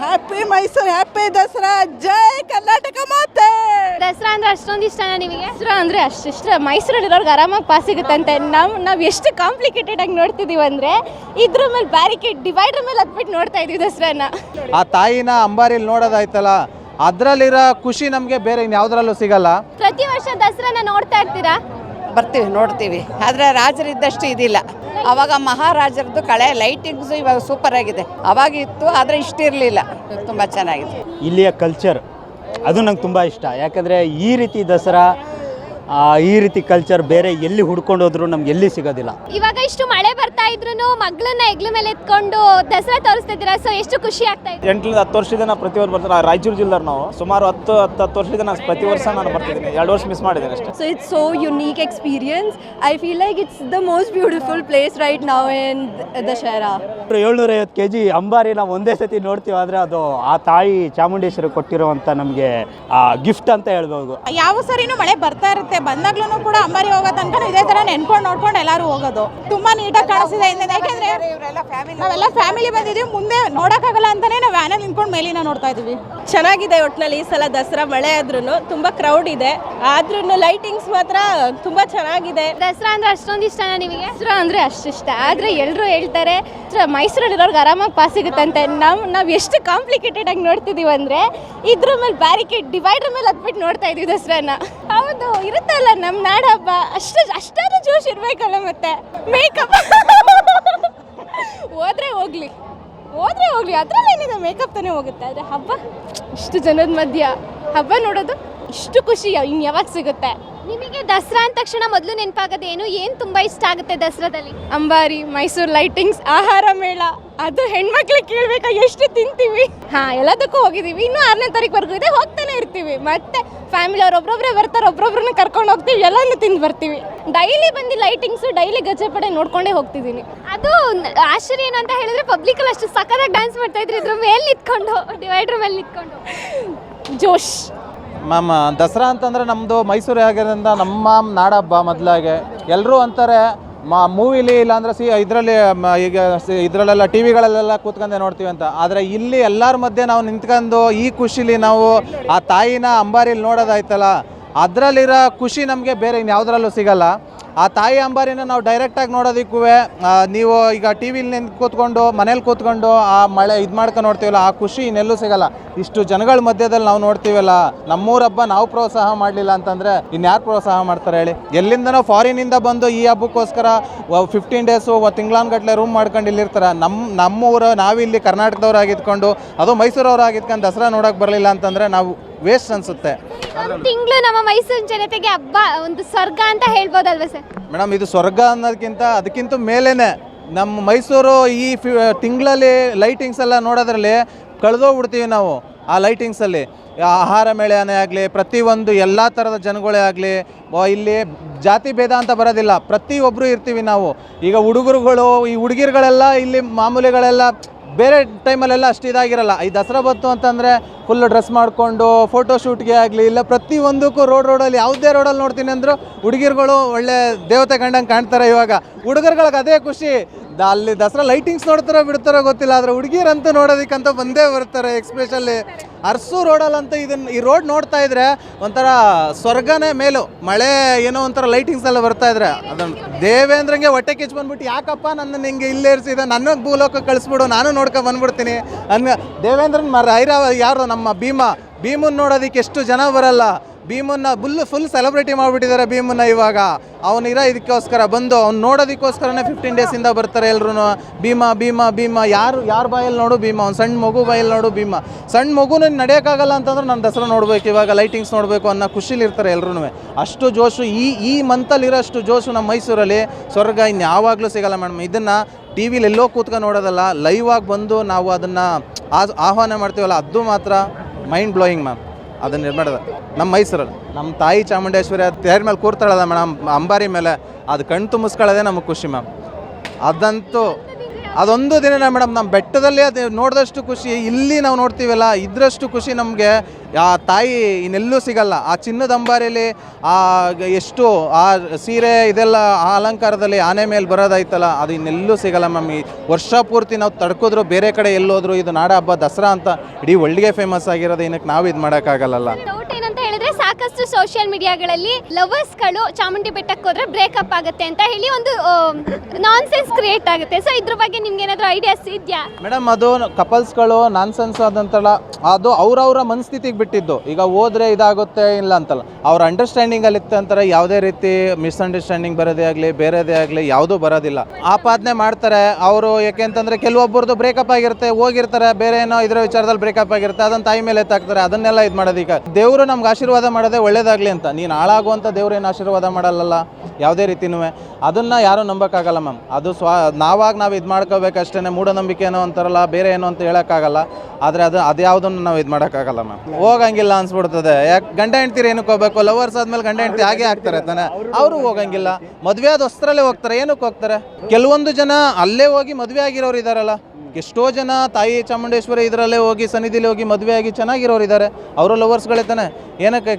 Happy Mysuru happy Dasara ಜೈ ಕರ್ನಾಟಕ ಮಾತೆ ದಸರಾ ಅಂದ್ರೆ ಅಷ್ಟೊಂದು ಇಷ್ಟನಾ ನಿಮಗೆ? ದಸರಾ ಅಂದ್ರೆ ಅಷ್ಟಿಷ್ಟ ಮೈಸೂರಲ್ಲಿರೋರ್ಗೆ ಆರಾಮಾಗಿ ಪಾಸ್ ಸಿಗುತ್ತಂತೆ. ನಾವು ನಾವು ಎಷ್ಟು ಕಾಂಪ್ಲಿಕೇಟೆಡ್ ಆಗಿ ನೋಡ್ತಿದೀವಿ ಅಂದ್ರೆ ಇದ್ರ ಮೇಲೆ ಬ್ಯಾರಿಕೇಡ್ ಡಿವೈಡರ್ ಮೇಲೆ ಹತ್ಬಿಟ್ಟು ನೋಡ್ತಾ ಇದೀವಿ ದಸರಾನ. ಆ ತಾಯಿನ ಅಂಬಾರಿಲಿ ನೋಡೋದಾಯ್ತಲ್ಲ ಅದರಲ್ಲಿರೋ ಖುಷಿ ನಮಗೆ ಬೇರೆ ಇನ್ಯಾವುದ್ರಲ್ಲೂ ಸಿಗಲ್ಲ. ಪ್ರತಿ ವರ್ಷ ದಸರಾನ ನೋಡ್ತಾ ಇರ್ತೀರಾ? ಬರ್ತೀವಿ, ನೋಡ್ತೀವಿ. ಆದರೆ ರಾಜರಿದ್ದಷ್ಟು ಇದಿಲ್ಲ. ಅವಾಗ ಮಹಾರಾಜರದ್ದು ಕಳೆ ಲೈಟಿಂಗ್ಸು ಇವಾಗ ಸೂಪರ್ ಆಗಿದೆ. ಅವಾಗ ಇತ್ತು, ಆದರೆ ಇಷ್ಟಿರಲಿಲ್ಲ. ತುಂಬ ಚೆನ್ನಾಗಿದೆ. ಇಲ್ಲಿಯ ಕಲ್ಚರ್ ಅದು ನಂಗೆ ತುಂಬ ಇಷ್ಟ. ಯಾಕಂದರೆ ಈ ರೀತಿ ದಸರಾ ಈ ರೀತಿ ಕಲ್ಚರ್ ಬೇರೆ ಎಲ್ಲಿ ಹುಡ್ಕೊಂಡು ಹೋದ್ರು ನಮ್ಗೆ ಎಲ್ಲಿ ಸಿಗೋದಿಲ್ಲ. ಇವಾಗ ಇಷ್ಟು ಮಳೆ ಬರ್ತಾ ಇದ್ರು ಮಗಳನ್ನ ಹೆಗ್ಲ ಮೇಲೆ ಎತ್ಕೊಂಡು ದಸರಾ ತೋರಿಸ್ತಾ ಇದ್ದೀರಾ? ಸೊ ಎಷ್ಟು ಖುಷಿ ಆಗ್ತಾ ಇದೆ? ಎಂಟರಿಂದ ಹತ್ತು ವರ್ಷದಿಂದ ನಾವು ಪ್ರತಿ ವರ್ಷ ಬರ್ತಾರೆ ರಾಯಚೂರು ಜಿಲ್ಲೆ ನಾವು. ಸುಮಾರು ಹತ್ತು ಹತ್ತು ಹತ್ತು ವರ್ಷದಿಂದ ನಾನು ಪ್ರತಿ ವರ್ಷ ನಾನು ಬರ್ತಿದ್ದೀನಿ. ಎರಡು ವರ್ಷ ಮಿಸ್ ಮಾಡಿದ್ದೀನಿ ಅಷ್ಟೇ. So it's so unique experience I feel like it's the most beautiful place right ನಾವು ಇನ್ ದಶಹರಾ ಏಳ್ನೂರೈವತ್ತು ಕೆ ಜಿ ಅಂಬಾರಿ ನಾವು ಒಂದೇ ಸತಿ ನೋಡ್ತೀವಿ ಆದರೆ ಅದು ಆ ತಾಯಿ ಚಾಮುಂಡೇಶ್ವರಿ ಕೊಟ್ಟಿರುವಂಥ ನಮಗೆ ಗಿಫ್ಟ್ ಅಂತ ಹೇಳ್ಬೋದು. ಯಾವ ಸರಿನೂ ಮಳೆ ಬರ್ತಾ ಇರುತ್ತೆ. ಬಂದಾಗ್ಲೂ ಕೂಡ ಅಂಬಾರಿ ಹೋಗೋ ತನಕ ಇದೇ ತರ ನೆನ್ಕೊಂಡು ನೋಡ್ಕೊಂಡು ಎಲ್ಲರೂ ಹೋಗೋದು. ತುಂಬಾ ನೀಟಾಗಿ ಕಾಣಿಸ್ತಿದೆ ಇವರೆಲ್ಲ ಫ್ಯಾಮಿಲಿ ನಾವೆಲ್ಲ ಫ್ಯಾಮಿಲಿ ಬಂದಿದೀವಿ ಮುಂದೆ ನೋಡಕ್ಕಾಗಲ್ಲ ಅಂತಾನೆ ನಾವು ವ್ಯಾನಲ್ಲಿ ನಿಂತ್ಕೊಂಡು ಮೇಲಿನ ನೋಡ್ತಾ ಇದೀವಿ ಚೆನ್ನಾಗಿದೆ ಒಟ್ಟಿನಲ್ಲಿ ಈ ಸಲ ದಸರಾ. ಮಳೆ ಆದ್ರೂ ತುಂಬಾ ಕ್ರೌಡ್ ಇದೆ. ಆದ್ರೂ ಲೈಟಿಂಗ್ಸ್ ಮಾತ್ರ ತುಂಬಾ ಚೆನ್ನಾಗಿದೆ. ದಸರಾ ಅಂದ್ರೆ ಅಷ್ಟೊಂದು ಇಷ್ಟನಾ ನಿಮಗೆ? ದಸರಾ ಅಂದರೆ ಅಷ್ಟಿಷ್ಟ ಆದ್ರೆ ಎಲ್ಲರೂ ಹೇಳ್ತಾರೆ ಮೈಸೂರಲ್ಲಿ ಮೈಸೂರಲ್ಲಿರೋರ್ಗೆ ಆರಾಮಾಗಿ ಪಾಸ್ ಸಿಗುತ್ತಂತೆ. ನಾವು ನಾವು ಎಷ್ಟು ಕಾಂಪ್ಲಿಕೇಟೆಡ್ ಆಗಿ ನೋಡ್ತಿದೀವಿ ಅಂದ್ರೆ ಇದ್ರ ಮೇಲೆ ಬ್ಯಾರಿಕೇಡ್ ಡಿವೈಡರ್ ಮೇಲೆ ಹತ್ಬಿಟ್ಟು ನೋಡ್ತಾ ಇದೀವಿ ದಸರಾನ. ಹೌದು ಇರುತ್ತಲ್ಲ ನಮ್ಮ ನಾಡ ಹಬ್ಬ ಅಷ್ಟು ಅಷ್ಟಾದ್ರೂ ಜೋಶ್ ಇರಬೇಕಲ್ಲ ಮತ್ತೆ? ಮೇಕಪ್ ಹೋದ್ರೆ ಹೋಗ್ಲಿ. ಹೋದ್ರೆ ಹೋಗ್ಲಿ. ಅದ್ರಲ್ಲಿ ಏನಿದೆ? ಮೇಕಪ್ ತಾನೇ ಹೋಗುತ್ತೆ. ಆದರೆ ಹಬ್ಬ, ಇಷ್ಟು ಜನದ ಮಧ್ಯ ಹಬ್ಬ ನೋಡೋದು ಇಷ್ಟು ಖುಷಿ. ಇನ್ನು ಯಾವಾಗ ಸಿಗುತ್ತೆ? ನಿಮಗೆ ದಸರಾ ಅಂದ ತಕ್ಷಣ ಮೊದಲು ನೆನಪಾಗೋದೇನು? ಏನು ಏನು ತುಂಬಾ ಇಷ್ಟ ಆಗುತ್ತೆ ದಸರಾದಲ್ಲಿ? ಅಂಬಾರಿ ಮೈಸೂರು ಲೈಟಿಂಗ್ಸ್ ಆಹಾರ ಮೇಳ. ಅದು ಹೆಣ್ಮಕ್ಳಿಗೆ ಕೇಳ್ಬೇಕಾ? ಎಷ್ಟು ತಿಂತೀವಿ? ಹಾ ಎಲ್ಲದಕ್ಕೂ ಹೋಗಿದೀವಿ ಇನ್ನೂ ಆರನೇ ತಾರೀಕು ಇದೆ. ಹೋಗ್ತಾನೆ ಇರ್ತೀವಿ. ಮತ್ತೆ ಫ್ಯಾಮಿಲಿ ಅವ್ರು ಒಬ್ರೊಬ್ರೆ ಬರ್ತಾರೆ ಒಬ್ರೊಬ್ರನ್ನ ಕರ್ಕೊಂಡು ಹೋಗ್ತೀವಿ. ಎಲ್ಲಾನು ತಿಂದು ಬರ್ತೀವಿ. ಡೈಲಿ ಬಂದು ಲೈಟಿಂಗ್ಸು ಡೈಲಿ ಗಜಪಡೆ ನೋಡ್ಕೊಂಡೇ ಹೋಗ್ತಿದ್ದೀನಿ. ಅದು ಆಶ್ಚರ್ಯ ಏನಂತ ಅಂತ ಹೇಳಿದ್ರೆ ಪಬ್ಲಿಕ್ ಅಲ್ಲಿ ಅಷ್ಟು ಸಖತ್ತಾಗಿ ಡ್ಯಾನ್ಸ್ ಮಾಡ್ತಾ ಇದ್ರು ಇದ್ರ ಮೇಲೆ ನಿಂತ್ಕೊಂಡು ಡಿವೈಡ್ರ್ ಮೇಲೆ ನಿಂತ್ಕೊಂಡು. ಜೋಶ್. ಮ್ಯಾಮ್, ದಸರಾ ಅಂತಂದರೆ ನಮ್ಮದು ಮೈಸೂರು ಆಗಿರೋದ್ರಿಂದ ನಮ್ಮ ನಾಡಹಬ್ಬ ಮೊದಲಾಗೆ. ಎಲ್ಲರೂ ಅಂತಾರೆ, ಮಾ, ಮೂವಿಲಿ ಇಲ್ಲಾಂದ್ರೆ ಸಿ, ಇದರಲ್ಲಿ ಈಗ ಇದರಲ್ಲೆಲ್ಲ ಟಿ ವಿಗಳಲ್ಲೆಲ್ಲ ಕೂತ್ಕೊಂಡೆ ನೋಡ್ತೀವಿ ಅಂತ. ಆದರೆ ಇಲ್ಲಿ ಎಲ್ಲರ ಮಧ್ಯೆ ನಾವು ನಿಂತ್ಕೊಂಡು ಈ ಖುಷಿಲಿ ನಾವು ಆ ತಾಯಿನ ಅಂಬಾರಿಲಿ ನೋಡೋದಾಯ್ತಲ್ಲ ಅದರಲ್ಲಿರೋ ಖುಷಿ ನಮಗೆ ಬೇರೆ ಇನ್ಯಾವುದ್ರಲ್ಲೂ ಸಿಗಲ್ಲ. ಆ ತಾಯಿ ಅಂಬಾರಿನ ನಾವು ಡೈರೆಕ್ಟಾಗಿ ನೋಡೋದಕ್ಕೂ ನೀವು ಈಗ ಟಿ ವಿಲಿ ಕೂತ್ಕೊಂಡು, ಮನೇಲಿ ಕೂತ್ಕೊಂಡು ಆ ಮಳೆ ಇದು ಮಾಡ್ಕೊಂಡು ನೋಡ್ತೀವಲ್ಲ, ಆ ಖುಷಿ ಇನ್ನೆಲ್ಲೂ ಸಿಗಲ್ಲ. ಇಷ್ಟು ಜನಗಳ ಮಧ್ಯದಲ್ಲಿ ನಾವು ನೋಡ್ತೀವಲ್ಲ ನಮ್ಮೂರ ಹಬ್ಬ ನಾವು ಪ್ರೋತ್ಸಾಹ ಮಾಡಲಿಲ್ಲ ಅಂತಂದರೆ ಇನ್ಯಾರು ಪ್ರೋತ್ಸಾಹ ಮಾಡ್ತಾರೆ ಹೇಳಿ? ಎಲ್ಲಿಂದನೋ ಫಾರಿನಿಂದ ಬಂದು ಈ ಹಬ್ಬಕ್ಕೋಸ್ಕರ ಫಿಫ್ಟೀನ್ ಡೇಸು ತಿಂಗಳಾನ್ಗಟ್ಲೆ ರೂಮ್ ಮಾಡ್ಕೊಂಡು ಇಲ್ಲಿರ್ತಾರೆ. ನಮ್ಮ ನಮ್ಮೂರು ನಾವಿಲ್ಲಿ ಕರ್ನಾಟಕದವ್ರು ಆಗಿದ್ಕೊಂಡು ಅದು ಮೈಸೂರವ್ರು ಆಗಿದ್ಕೊಂಡು ದಸರಾ ನೋಡೋಕೆ ಬರಲಿಲ್ಲ ಅಂತಂದರೆ ನಾವು ವೇಸ್ಟ್ ಅನಿಸುತ್ತೆ. ತಿಂಗಳು ನಮ್ಮ ಮೈಸೂರು ಜನತೆಗೆ ಹಬ್ಬ ಒಂದು ಸ್ವರ್ಗ ಅಂತ ಹೇಳ್ಬೋದಲ್ವಾ ಸರ್? ಮೇಡಮ್ ಇದು ಸ್ವರ್ಗ ಅನ್ನೋದಕ್ಕಿಂತ ಅದಕ್ಕಿಂತ ಮೇಲೇನೆ ನಮ್ಮ ಮೈಸೂರು ಈ ಫಿ ತಿಂಗಳಲ್ಲಿ ಲೈಟಿಂಗ್ಸ್ ಎಲ್ಲ ನೋಡೋದ್ರಲ್ಲಿ ಕಳೆದೋಗ್ಬಿಡ್ತೀವಿ ನಾವು ಆ ಲೈಟಿಂಗ್ಸಲ್ಲಿ ಆಹಾರ ಮೇಳನೇ ಆಗಲಿ ಪ್ರತಿಯೊಂದು ಎಲ್ಲ ಥರದ ಜನಗಳೇ ಆಗಲಿ ಇಲ್ಲಿ ಜಾತಿ ಭೇದ ಅಂತ ಬರೋದಿಲ್ಲ. ಪ್ರತಿಯೊಬ್ಬರು ಇರ್ತೀವಿ ನಾವು. ಈಗ ಹುಡುಗರುಗಳು ಈ ಹುಡುಗಿರುಗಳೆಲ್ಲ ಇಲ್ಲಿ ಮಾಮೂಲಿಗಳೆಲ್ಲ ಬೇರೆ ಟೈಮಲ್ಲೆಲ್ಲ ಅಷ್ಟು ಇದಾಗಿರಲ್ಲ. ಈ ದಸರಾ ಬಂತು ಅಂತಂದರೆ ಫುಲ್ ಡ್ರೆಸ್ ಮಾಡಿಕೊಂಡು ಫೋಟೋ ಶೂಟ್ಗೆ ಆಗಲಿ, ಇಲ್ಲ ಪ್ರತಿಯೊಂದಕ್ಕೂ ರೋಡ್ ರೋಡಲ್ಲಿ ಯಾವುದೇ ರೋಡಲ್ಲಿ ನೋಡ್ತೀನಿ ಅಂದರೂ ಹುಡುಗಿರುಗಳು ಒಳ್ಳೆ ದೇವತೆ ಕಂಡಂಗೆ ಕಾಣ್ತಾರೆ ಇವಾಗ. ಹುಡುಗರುಗಳಿಗೆ ಅದೇ ಖುಷಿ. ಅಲ್ಲಿ ದಸರಾ ಲೈಟಿಂಗ್ಸ್ ನೋಡ್ತಾರೋ ಬಿಡ್ತಾರೋ ಗೊತ್ತಿಲ್ಲ, ಆದರೆ ಹುಡುಗಿರಂತೂ ನೋಡೋದಿಕ್ಕಂತ ಬಂದೇ ಬರ್ತಾರೆ ಎಕ್ಸ್ಪೆಷಲಿ ಅರ್ಸು ರೋಡಲ್ಲಂತೂ ಇದನ್ನ ಈ ರೋಡ್ ನೋಡ್ತಾ ಇದ್ರೆ ಒಂಥರ ಸ್ವರ್ಗನೇ ಮೇಲು. ಮಳೆ ಏನೋ ಒಂಥರ ಲೈಟಿಂಗ್ಸ್ ಎಲ್ಲ ಬರ್ತಾ ಇದ್ರೆ. ಅದನ್ನು ದೇವೇಂದ್ರಂಗೆ ಹೊಟ್ಟೆ ಕಿಚ್ಚು ಬಂದ್ಬಿಟ್ಟು, ಯಾಕಪ್ಪ ನನ್ನ ನಿಂಗೆ ಇಲ್ಲೇ ಇರಿಸಿದ ನನ್ನ ಭೂಲೋಕ ಕಳಿಸ್ಬಿಡು, ನಾನು ನೋಡ್ಕೊ ಬಂದ್ಬಿಡ್ತೀನಿ. ಅನ್ನ ದೇವೇಂದ್ರನ್ ಮರ ಐರಾವ ಯಾರು ನಮ್ಮ ಭೀಮ? ಭೀಮನ್ ನೋಡೋದಿಕ್ಕೆ ಎಷ್ಟು ಜನ ಬರಲ್ಲ. ಭೀಮನ್ನ ಬುಲ್ ಫುಲ್ ಸೆಲೆಬ್ರಿಟಿ ಮಾಡಿಬಿಟ್ಟಿದ್ದಾರೆ ಭೀಮನ್ನ ಇವಾಗ. ಅವನಿರೋ ಇದಕ್ಕೋಸ್ಕರ ಬಂದು ಅವ್ನು ನೋಡೋದಕ್ಕೋಸ್ಕರನೇ ಫಿಫ್ಟೀನ್ ಡೇಸಿಂದ ಬರ್ತಾರೆ ಎಲ್ಲರೂ ಭೀಮ ಭೀಮ ಭೀಮ, ಯಾರು, ಯಾರ ಬಾಯಲ್ಲಿ ನೋಡು ಭೀಮ, ಅವ್ನು ಸಣ್ಣ ಮಗು ಬಾಯಲ್ಲಿ ನೋಡು ಭೀಮ. ಸಣ್ಣ ಮಗುನ ನಡೆಯೋಕ್ಕಾಗಲ್ಲ ಅಂತಂದ್ರೆ ನಾನು ದಸರಾ ನೋಡಬೇಕು, ಇವಾಗ ಲೈಟಿಂಗ್ಸ್ ನೋಡಬೇಕು ಅನ್ನೋ ಖುಷಿಲಿ ಇರ್ತಾರೆ ಎಲ್ರೂ ಅಷ್ಟು ಜೋಶು, ಈ ಈ ಮಂತಲ್ಲಿರೋಷ್ಟು ಜೋಶು ನಮ್ಮ ಮೈಸೂರಲ್ಲಿ ಸ್ವರ್ಗ ಇನ್ನು ಯಾವಾಗಲೂ ಸಿಗಲ್ಲ ಮೇಡಮ್. ಇದನ್ನು ಟಿ ವಿಲಿ ಎಲ್ಲೋ ಕೂತ್ಕೊಂಡು ನೋಡೋದಲ್ಲ ಲೈವ್ ಆಗಿ ಬಂದು ನಾವು ಅದನ್ನು ಆಹ್ವಾನ ಮಾಡ್ತೀವಲ್ಲ, ಅದು ಮಾತ್ರ ಮೈಂಡ್ ಬ್ಲೋಯಿಂಗ್ ಮ್ಯಾಮ್ ಅದನ್ನ ನಿರ್ಮಾಣದ ನಮ್ಮ ಮೈಸೂರಲ್ಲಿ. ನಮ್ಮ ತಾಯಿ ಚಾಮುಂಡೇಶ್ವರಿ ಅದು ತೇರ್ ಮೇಲೆ ಕೂರ್ತಾಳದ ಮೇಡಮ್, ಅಂಬಾರಿ ಮೇಲೆ, ಅದು ಕಣ್ತು ತುಂಬಿಸ್ಕೊಳ್ಳೋದೇ ನಮಗೆ ಖುಷಿ ಮ್ಯಾಮ್. ಅದಂತೂ ಅದೊಂದು ದಿನ ಮೇಡಮ್ ನಮ್ಮ ಬೆಟ್ಟದಲ್ಲಿ ಅದು ನೋಡಿದಷ್ಟು ಖುಷಿ, ಇಲ್ಲಿ ನಾವು ನೋಡ್ತೀವಲ್ಲ, ಇದ್ರಷ್ಟು ಖುಷಿ ನಮಗೆ. ಆ ತಾಯಿ ಇನ್ನೆಲ್ಲೂ ಸಿಗಲ್ಲ. ಆ ಚಿನ್ನದ ಅಂಬಾರಿಯಲ್ಲಿ ಆ ಎಷ್ಟು, ಆ ಸೀರೆ ಇದೆಲ್ಲ ಆ ಅಲಂಕಾರದಲ್ಲಿ ಆನೆ ಮೇಲೆ ಬರೋದಾಯ್ತಲ್ಲ, ಅದು ಇನ್ನೆಲ್ಲೂ ಸಿಗಲ್ಲ ಮ್ಯಾಮ್. ಈ ವರ್ಷ ಪೂರ್ತಿ ನಾವು ತಡ್ಕೋದ್ರು ಬೇರೆ ಕಡೆ ಎಲ್ಲೋದ್ರು, ಇದು ನಾಡ ಹಬ್ಬ, ದಸರಾ ಅಂತ ಇಡೀ ಒಳ್ಳಿಗೆ ಫೇಮಸ್ ಆಗಿರೋದು, ಏನಕ್ಕೆ ನಾವು ಇದು ಮಾಡೋಕ್ಕಾಗಲ್ಲ ಸಾಕಷ್ಟು ಸೋಷಿಯಲ್ ಮೀಡಿಯಾಗಳಲ್ಲಿ ಲವರ್ಸ್ಗಳು ಚಾಮುಂಡಿ ಬೆಟ್ಟಕ್ಕೆ ಹೋದ್ರೆ ಬ್ರೇಕಪ್ ಆಗುತ್ತೆ ಅಂತ ಹೇಳಿ ಒಂದು ನಾನ್ ಸೆನ್ಸ್ ಕ್ರಿಯೇಟ್ ಆಗುತ್ತೆ. ಸೊ ಇದ್ರ ಬಗ್ಗೆ ನಿಮ್ಗೆ ಏನಾದ್ರು ಐಡಿಯಾಸ್ ಇದೆಯಾ? ಮೇಡಮ್ ಅದು ಕಪಲ್ಸ್ಗಳು ನಾನ್ಸೆನ್ಸ್ ಅದಂತಲ್ಲ ಅದು ಅವ್ರವ್ರ ಮನಸ್ಥಿತಿಗೆ ಬಿಟ್ಟಿದ್ದು. ಈಗ ಹೋದ್ರೆ ಇದಾಗುತ್ತೆ ಇಲ್ಲ ಅಂತಲ್ಲ. ಅವ್ರ ಅಂಡರ್ಸ್ಟ್ಯಾಂಡಿಂಗ್ ಅಲ್ಲಿ ಅಂತಾರೆ, ಯಾವುದೇ ರೀತಿ ಮಿಸ್ಅಂಡರ್ಸ್ಟ್ಯಾಂಡಿಂಗ್ ಬರೋದೇ ಆಗಲಿ, ಬೇರೆದೇ ಆಗಲಿ, ಯಾವುದೂ ಬರೋದಿಲ್ಲ. ಆಪಾದನೆ ಮಾಡ್ತಾರೆ, ಅವರು ಯಾಕೆಂತಂದ್ರೆ ಕೆಲವೊಬ್ಬರದ್ದು ಬ್ರೇಕಪ್ ಆಗಿರುತ್ತೆ, ಹೋಗಿರ್ತಾರೆ, ಬೇರೆ ಏನೋ ಇದ್ರ ವಿಚಾರದಲ್ಲಿ ಬ್ರೇಕಪ್ ಆಗಿರುತ್ತೆ, ಅದನ್ನ ತಾಯಿ ಮೇಲೆ ಎತ್ತಾಕ್ತಾರೆ, ಅದನ್ನೆಲ್ಲ ಇದು ಮಾಡೋದೀಗ ದೇವರು ನಮ್ಗೆ ಆಶೀರ್ವಾದ ಮಾಡೋದೇ ಒಳ್ಳೇದಾಗಲಿ ಅಂತ. ನೀನು ಹಾಳಾಗುವಂಥ ದೇವ್ರೇನು ಆಶೀರ್ವಾದ ಮಾಡಲ್ಲಲ್ಲ? ಯಾವುದೇ ರೀತಿನೂ ಅದನ್ನು ಯಾರೂ ನಂಬೋಕ್ಕಾಗಲ್ಲ ಮ್ಯಾಮ್. ಅದು ಸ್ವ, ನಾವಾಗ ನಾವು ಇದು ಮಾಡ್ಕೋಬೇಕಷ್ಟೇ ಮೂಢನಂಬಿಕೆ ಏನೋ ಅಂತಾರಲ್ಲ, ಬೇರೆ ಏನೋ ಅಂತ ಹೇಳೋಕ್ಕಾಗಲ್ಲ. ಆದರೆ ಅದು ಅದ್ಯಾವುದನ್ನು ನಾವು ಇದು ಮಾಡೋಕ್ಕಾಗಲ್ಲ ಮ್ಯಾಮ್. ಹೋಗಂಗಿಲ್ಲ ಅನ್ಸ್ಬಿಡ್ತದೆ. ಯಾಕೆ, ಗಂಡ ಹೆಂಡ್ತೀರಿ ಏನಕ್ಕೆ ಹೋಗ್ಬೇಕು ಲವರ್ಸ್ ಆದ್ಮೇಲೆ ಗಂಡ ಹೆಂಡ್ತಿ ಹಾಗೆ ಆಗ್ತಾರೆ ತಾನೆ. ಅವರು ಹೋಗಂಗಿಲ್ಲ. ಮದುವೆ ಆದ ಹೊಸ್ತ್ರಲ್ಲೇ ಹೋಗ್ತಾರೆ. ಏನಕ್ಕೆ ಹೋಗ್ತಾರೆ? ಕೆಲವೊಂದು ಜನ ಅಲ್ಲೇ ಹೋಗಿ ಮದುವೆ ಆಗಿರೋರು ಇದ್ದಾರಲ್ಲ ಎಷ್ಟೋ ಜನ ತಾಯಿ ಚಾಮುಂಡೇಶ್ವರಿ ಇದರಲ್ಲೇ ಹೋಗಿ, ಸನ್ನಿಧಿಲಿ ಹೋಗಿ ಮದುವೆ ಆಗಿ ಚೆನ್ನಾಗಿರೋರು ಇದ್ದಾರೆ ಅವರು ಲವರ್ಸ್ಗಳೇ ತಾನೆ. ಏನಕ್ಕೆ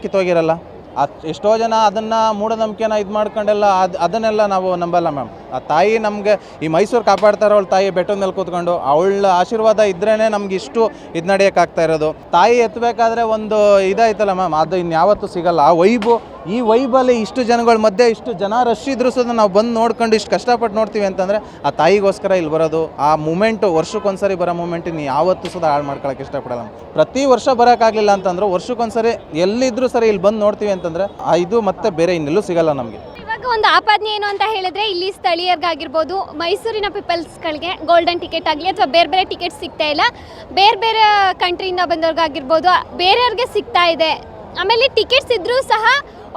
ಅದ್ ಎಷ್ಟೋ ಜನ ಅದನ್ನು ಮೂಢನಂಬಿಕೆನ ಇದು ಮಾಡ್ಕೊಂಡೆಲ್ಲ ಅದು ಅದನ್ನೆಲ್ಲ ನಾವು ನಂಬಲ್ಲ ಮ್ಯಾಮ್. ಆ ತಾಯಿ ನಮಗೆ ಈ ಮೈಸೂರು ಕಾಪಾಡ್ತಾರ ಅವಳು ತಾಯಿ ಬೆಟ್ಟದ ಮೇಲೆ ಕೂತ್ಕೊಂಡು ಅವಳ ಆಶೀರ್ವಾದ ಇದ್ರೇ ನಮ್ಗೆ ಇಷ್ಟು ಇದು ನಡೆಯೋಕ್ಕಾಗ್ತಾ ಇರೋದು. ತಾಯಿ ಎತ್ತಬೇಕಾದ್ರೆ ಒಂದು ಇದಾಯ್ತಲ್ಲ ಮ್ಯಾಮ್, ಅದು ಇನ್ಯಾವತ್ತೂ ಸಿಗಲ್ಲ. ಆ ವೈಬು ಈ ವೈಬಲ್ಲಿ ಇಷ್ಟು ಜನಗಳ ಮಧ್ಯೆ ಇಷ್ಟು ಜನ ರಶ್ ಇದ್ರೂ ಸುದ ನಾವು ಬಂದು ನೋಡ್ಕೊಂಡು ಇಷ್ಟು ಕಷ್ಟಪಟ್ಟು ನೋಡ್ತೀವಿ ಅಂತಂದರೆ ಆ ತಾಯಿಗೋಸ್ಕರ ಇಲ್ಲಿ ಬರೋದು, ಆ ಮೂಮೆಂಟು ವರ್ಷಕ್ಕೊಂದ್ಸರಿ ಬರೋ ಮೂಮೆಂಟ್ ನೀವು ಯಾವತ್ತೂ ಸುದ ಹಾಳು ಮಾಡ್ಕೊಳಕ್ಕೆ ಇಷ್ಟಪಡಲ್ಲ. ಪ್ರತಿ ವರ್ಷ ಬರೋಕ್ಕಾಗಲಿಲ್ಲ ಅಂತಂದ್ರೆ ವರ್ಷಕ್ಕೊಂದ್ಸರಿ ಎಲ್ಲಿದ್ರೂ ಸರಿ ಇಲ್ಲಿ ಬಂದು ನೋಡ್ತೀವಿ ಅಂತಂದರೆ ಇದು ಮತ್ತೆ ಬೇರೆ ಇನ್ನೆಲ್ಲೂ ಸಿಗಲ್ಲ ನಮಗೆ. ಒಂದು ಆಪಾದನೆ ಏನು ಅಂತ ಹೇಳಿದ್ರೆ ಇಲ್ಲಿ ಸ್ಥಳೀಯರ್ಗಾಗಿರ್ಬೋದು, ಮೈಸೂರಿನ ಪೀಪಲ್ಸ್ಗಳಿಗೆ ಗೋಲ್ಡನ್ ಟಿಕೆಟ್ ಆಗಲಿ ಅಥವಾ ಬೇರೆ ಬೇರೆ ಟಿಕೆಟ್ ಸಿಗ್ತಾ ಇಲ್ಲ. ಬೇರೆ ಬೇರೆ ಕಂಟ್ರಿಯಿಂದ ಬಂದವ್ರಿಗಾಗಿರ್ಬೋದು, ಬೇರೆಯವ್ರಿಗೆ ಸಿಗ್ತಾ ಇದೆ. ಆಮೇಲೆ ಟಿಕೆಟ್ಸ್ ಇದ್ರೂ ಸಹ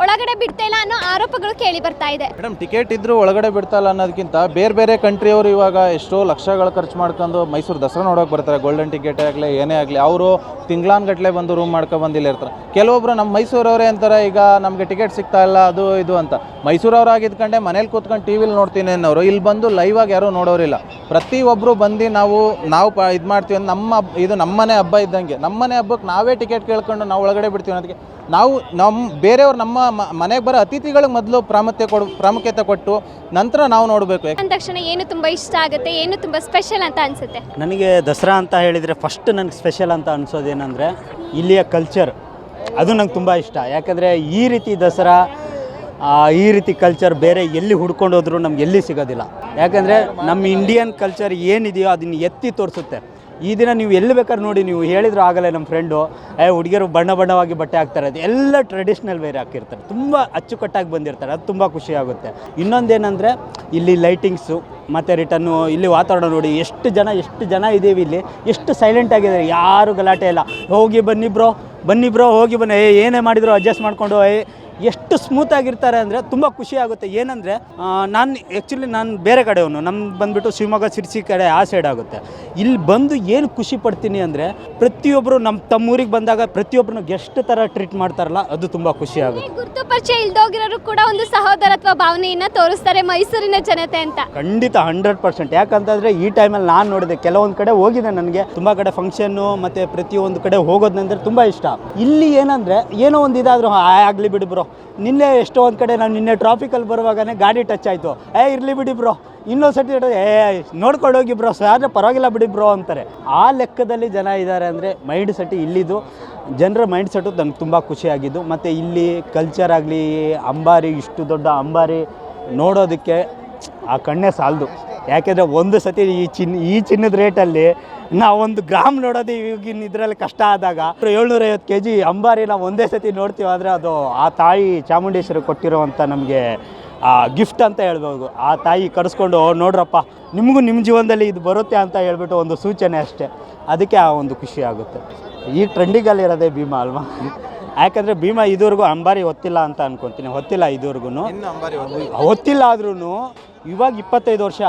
ಒಳಗಡೆ ಬಿಡ್ತಾ ಇಲ್ಲ ಅನ್ನೋ ಆರೋಪಗಳು ಕೇಳಿ ಬರ್ತಾ ಇದೆ. ಮೇಡಮ್, ಟಿಕೆಟ್ ಇದ್ರೂ ಒಳಗಡೆ ಬಿಡ್ತಾ ಇಲ್ಲ ಅನ್ನೋದಕ್ಕಿಂತ ಬೇರೆ ಬೇರೆ ಕಂಟ್ರಿಯವರು ಇವಾಗ ಎಷ್ಟೋ ಲಕ್ಷಗಳು ಖರ್ಚು ಮಾಡ್ಕೊಂಡು ಮೈಸೂರು ದಸರಾ ನೋಡೋಕೆ ಬರ್ತಾರೆ. ಗೋಲ್ಡನ್ ಟಿಕೆಟ್ ಆಗಲಿ, ಏನೇ ಆಗಲಿ, ಅವರು ತಿಂಗ್ಳಾನ್ಗಟ್ಲೆ ಬಂದು ರೂಮ್ ಮಾಡ್ಕೊಂಡು ಬಂದಿಲ್ಲ ಇರ್ತಾರೆ. ಕೆಲವೊಬ್ರು ನಮ್ಮ ಮೈಸೂರವರೇ ಅಂತಾರೆ, ಈಗ ನಮಗೆ ಟಿಕೆಟ್ ಸಿಗ್ತಾ ಇಲ್ಲ, ಅದು ಇದು ಅಂತ. ಮೈಸೂರವ್ರು ಆಗಿದ್ಕೊಂಡೆ ಮನೇಲಿ ಕೂತ್ಕೊಂಡು ಟಿ ವಿಲಿ ನೋಡ್ತೀನಿ ಅನ್ನೋರು ಇಲ್ಲಿ ಬಂದು ಲೈವ್ ಆಗಿ ಯಾರೂ ನೋಡೋರಿಲ್ಲ. ಪ್ರತಿಯೊಬ್ಬರು ಬಂದು ನಾವು ನಾವು ಪ ಇದು ಮಾಡ್ತೀವಿ ನಮ್ಮ, ಇದು ನಮ್ಮನೆ ಹಬ್ಬ ಇದ್ದಂಗೆ. ನಮ್ಮನೆ ಹಬ್ಬಕ್ಕೆ ನಾವೇ ಟಿಕೆಟ್ ಕೇಳ್ಕೊಂಡು ನಾವು ಒಳಗಡೆ ಬಿಡ್ತೀವಿ ಅನ್ನೋದಕ್ಕೆ ನಾವು ನಮ್ಮ ಬೇರೆಯವ್ರು ನಮ್ಮ ಮನೆಗೆ ಬರೋ ಅತಿಥಿಗಳಿಗೆ ಮೊದಲು ಪ್ರಾಮುಖ್ಯತೆ ಕೊಡು ಪ್ರಾಮುಖ್ಯತೆ ಕೊಟ್ಟು ನಂತರ ನಾವು ನೋಡಬೇಕು. ಅಂದ ತಕ್ಷಣ ಏನು ತುಂಬ ಇಷ್ಟ ಆಗುತ್ತೆ ಏನು ತುಂಬ ಸ್ಪೆಷಲ್ ಅಂತ ಅನಿಸುತ್ತೆ? ನನಗೆ ದಸರಾ ಅಂತ ಹೇಳಿದರೆ ಫಸ್ಟ್ ನನಗೆ ಸ್ಪೆಷಲ್ ಅಂತ ಅನಿಸೋದೇನೆಂದರೆ ಇಲ್ಲಿಯ ಕಲ್ಚರ್ ಅದು ನಂಗೆ ತುಂಬ ಇಷ್ಟ. ಯಾಕಂದರೆ ಈ ರೀತಿ ದಸರಾ ಆ, ಈ ರೀತಿ ಕಲ್ಚರ್ ಬೇರೆ ಎಲ್ಲಿ ಹುಡ್ಕೊಂಡು ಹೋದ್ರೂ ನಮ್ಗೆ ಎಲ್ಲಿ ಸಿಗೋದಿಲ್ಲ. ಯಾಕಂದರೆ ನಮ್ಮ ಇಂಡಿಯನ್ ಕಲ್ಚರ್ ಏನಿದೆಯೋ ಅದನ್ನು ಎತ್ತಿ ತೋರಿಸುತ್ತೆ. ಈ ದಿನ ನೀವು ಎಲ್ಲಿ ಬೇಕಾದ್ರೆ ನೋಡಿ, ನೀವು ಹೇಳಿದ್ರು ಆಗಲೇ ನಮ್ಮ ಫ್ರೆಂಡು ಏ, ಹುಡುಗಿಯರು ಬಣ್ಣ ಬಣ್ಣವಾಗಿ ಬಟ್ಟೆ ಹಾಕ್ತಾರೆ. ಅದು ಎಲ್ಲ ಟ್ರೆಡಿಷ್ನಲ್ ವೇರ್ ಹಾಕಿರ್ತಾರೆ. ತುಂಬ ಅಚ್ಚುಕಟ್ಟಾಗಿ ಬಂದಿರ್ತಾರೆ. ಅದು ತುಂಬ ಖುಷಿ ಆಗುತ್ತೆ. ಇನ್ನೊಂದೇನೆಂದರೆ, ಇಲ್ಲಿ ಲೈಟಿಂಗ್ಸು ಮತ್ತು ರಿಟರ್ನು ಇಲ್ಲಿ ವಾತಾವರಣ ನೋಡಿ, ಎಷ್ಟು ಜನ ಎಷ್ಟು ಜನ ಇದ್ದೀವಿ ಇಲ್ಲಿ. ಎಷ್ಟು ಸೈಲೆಂಟ್ ಆಗಿದ್ದಾರೆ. ಯಾರು ಗಲಾಟೆ ಇಲ್ಲ. ಹೋಗಿ ಬನ್ನಿ ಬ್ರೋ ಬನ್ನಿ ಬ್ರೋ ಹೋಗಿ ಬನ್ನಿ. ಏನೇ ಮಾಡಿದ್ರು ಅಡ್ಜಸ್ಟ್ ಮಾಡಿಕೊಂಡು, ಏ ಎಷ್ಟು ಸ್ಮೂತ್ ಆಗಿರ್ತಾರೆ ಅಂದರೆ ತುಂಬ ಖುಷಿ ಆಗುತ್ತೆ. ಏನಂದರೆ ನಾನು ಆ್ಯಕ್ಚುಲಿ ನಾನು ಬೇರೆ ಕಡೆಯವನು. ನಮ್ಮ ಬಂದುಬಿಟ್ಟು ಶಿವಮೊಗ್ಗ ಸಿರ್ಸಿ ಕಡೆ ಆ ಸೈಡ್ ಆಗುತ್ತೆ. ಇಲ್ಲಿ ಬಂದು ಏನು ಖುಷಿ ಪಡ್ತೀನಿ ಅಂದರೆ ಪ್ರತಿಯೊಬ್ಬರು ನಮ್ಮ ತಮ್ಮೂರಿಗೆ ಬಂದಾಗ ಪ್ರತಿಯೊಬ್ಬರನ್ನು ಗೆಸ್ಟ್ ಥರ ಟ್ರೀಟ್ ಮಾಡ್ತಾರಲ್ಲ ಅದು ತುಂಬ ಖುಷಿ ಆಗುತ್ತೆ. ಗುರುತು ಪರಿಚಯ ಇಲ್ದೋಗಿರೋರು ಕೂಡ ಒಂದು ಸಹೋದರತ್ವ ಭಾವನೆಯನ್ನ ತೋರಿಸ್ತಾರೆ ಮೈಸೂರಿನ ಜನತೆ ಅಂತ. ಖಂಡಿತ ಹಂಡ್ರೆಡ್ ಪರ್ಸೆಂಟ್ ಯಾಕಂತಂದರೆ ಈ ಟೈಮಲ್ಲಿ ನಾನು ನೋಡಿದೆ ಕೆಲವೊಂದು ಕಡೆ ಹೋಗಿದೆ ನನಗೆ. ತುಂಬ ಕಡೆ ಫಂಕ್ಷನ್ನು ಮತ್ತು ಪ್ರತಿಯೊಂದು ಕಡೆ ಹೋಗೋದಂದ್ರೆ ತುಂಬ ಇಷ್ಟ. ಇಲ್ಲಿ ಏನಂದರೆ ಏನೋ ಒಂದು ಇದಾದರೂ ಆಗಲಿ ಬಿಡು ಬ್ರೋ ನಿನ್ನೆ ಎಷ್ಟೋ ಒಂದು ಕಡೆ ನಾನು ನಿನ್ನೆ ಟ್ರಾಫಿಕಲ್ಲಿ ಬರುವಾಗನೇ ಗಾಡಿ ಟಚ್ ಆಯಿತು. ಏ, ಇರಲಿ ಬಿಡಿ ಬ್ರೋ ಇನ್ನೊಂದು ಸರ್ತಿ ಏ, ನೋಡ್ಕೊಂಡು ಹೋಗಿ ಬ್ರೋ ಆದರೆ ಪರವಾಗಿಲ್ಲ ಬಿಡಿ ಬ್ರೋ ಅಂತಾರೆ. ಆ ಲೆಕ್ಕದಲ್ಲಿ ಜನ ಇದ್ದಾರೆ ಅಂದರೆ ಮೈಂಡ್ ಸೆಟ್ ಇಲ್ಲಿದು. ಜನರ ಮೈಂಡ್ ಸೆಟ್ಟು ನನಗೆ ತುಂಬ ಖುಷಿಯಾಗಿದ್ದು ಮತ್ತು ಇಲ್ಲಿ ಕಲ್ಚರ್ ಆಗಲಿ, ಅಂಬಾರಿ, ಇಷ್ಟು ದೊಡ್ಡ ಅಂಬಾರಿ ನೋಡೋದಕ್ಕೆ ಆ ಕಣ್ಣೇ ಸಾಲದು. ಯಾಕೆಂದರೆ ಒಂದು ಸತಿ ಈ ಚಿನ್ನ ಈ ಚಿನ್ನದ ರೇಟಲ್ಲಿ ಒಂದು ಗ್ರಾಮ್ ನೋಡೋದು ಈಗಿನ ಇದರಲ್ಲಿ ಕಷ್ಟ ಆದಾಗ ಏಳ್ನೂರೈವತ್ತು ಕೆ ಜಿ ಅಂಬಾರಿ ನಾವು ಒಂದೇ ಸತಿ ನೋಡ್ತೀವಿ ಆದರೆ ಅದು ಆ ತಾಯಿ ಚಾಮುಂಡೇಶ್ವರಿ ಕೊಟ್ಟಿರುವಂಥ ನಮಗೆ ಗಿಫ್ಟ್ ಅಂತ ಹೇಳ್ಬೋದು. ಆ ತಾಯಿ ಕರೆಸ್ಕೊಂಡು "ಓ, ನೋಡ್ರಪ್ಪ ನಿಮಗೂ ನಿಮ್ಮ ಜೀವನದಲ್ಲಿ ಇದು ಬರುತ್ತೆ ಅಂತ ಹೇಳ್ಬಿಟ್ಟು ಒಂದು ಸೂಚನೆ ಅಷ್ಟೇ. ಅದಕ್ಕೆ ಆ ಒಂದು ಖುಷಿ ಆಗುತ್ತೆ. ಈ ಟ್ರೆಂಡಿಗಲ್ಲಿರೋದೇ ಭೀಮಾ ಅಲ್ವಾ? ಯಾಕಂದರೆ ಭೀಮಾ ಇದುವರೆಗೂ ಅಂಬಾರಿ ಹೊತ್ತಿಲ್ಲ ಅಂತ ಅನ್ಕೊತೀನಿ. ಹೊತ್ತಿಲ್ಲ ಇದುವರೆಗೂ ಹೊತ್ತಿಲ್ಲ. ಆದ್ರೂ ಇವಾಗ ಇಪ್ಪತ್ತೈದು ವರ್ಷ.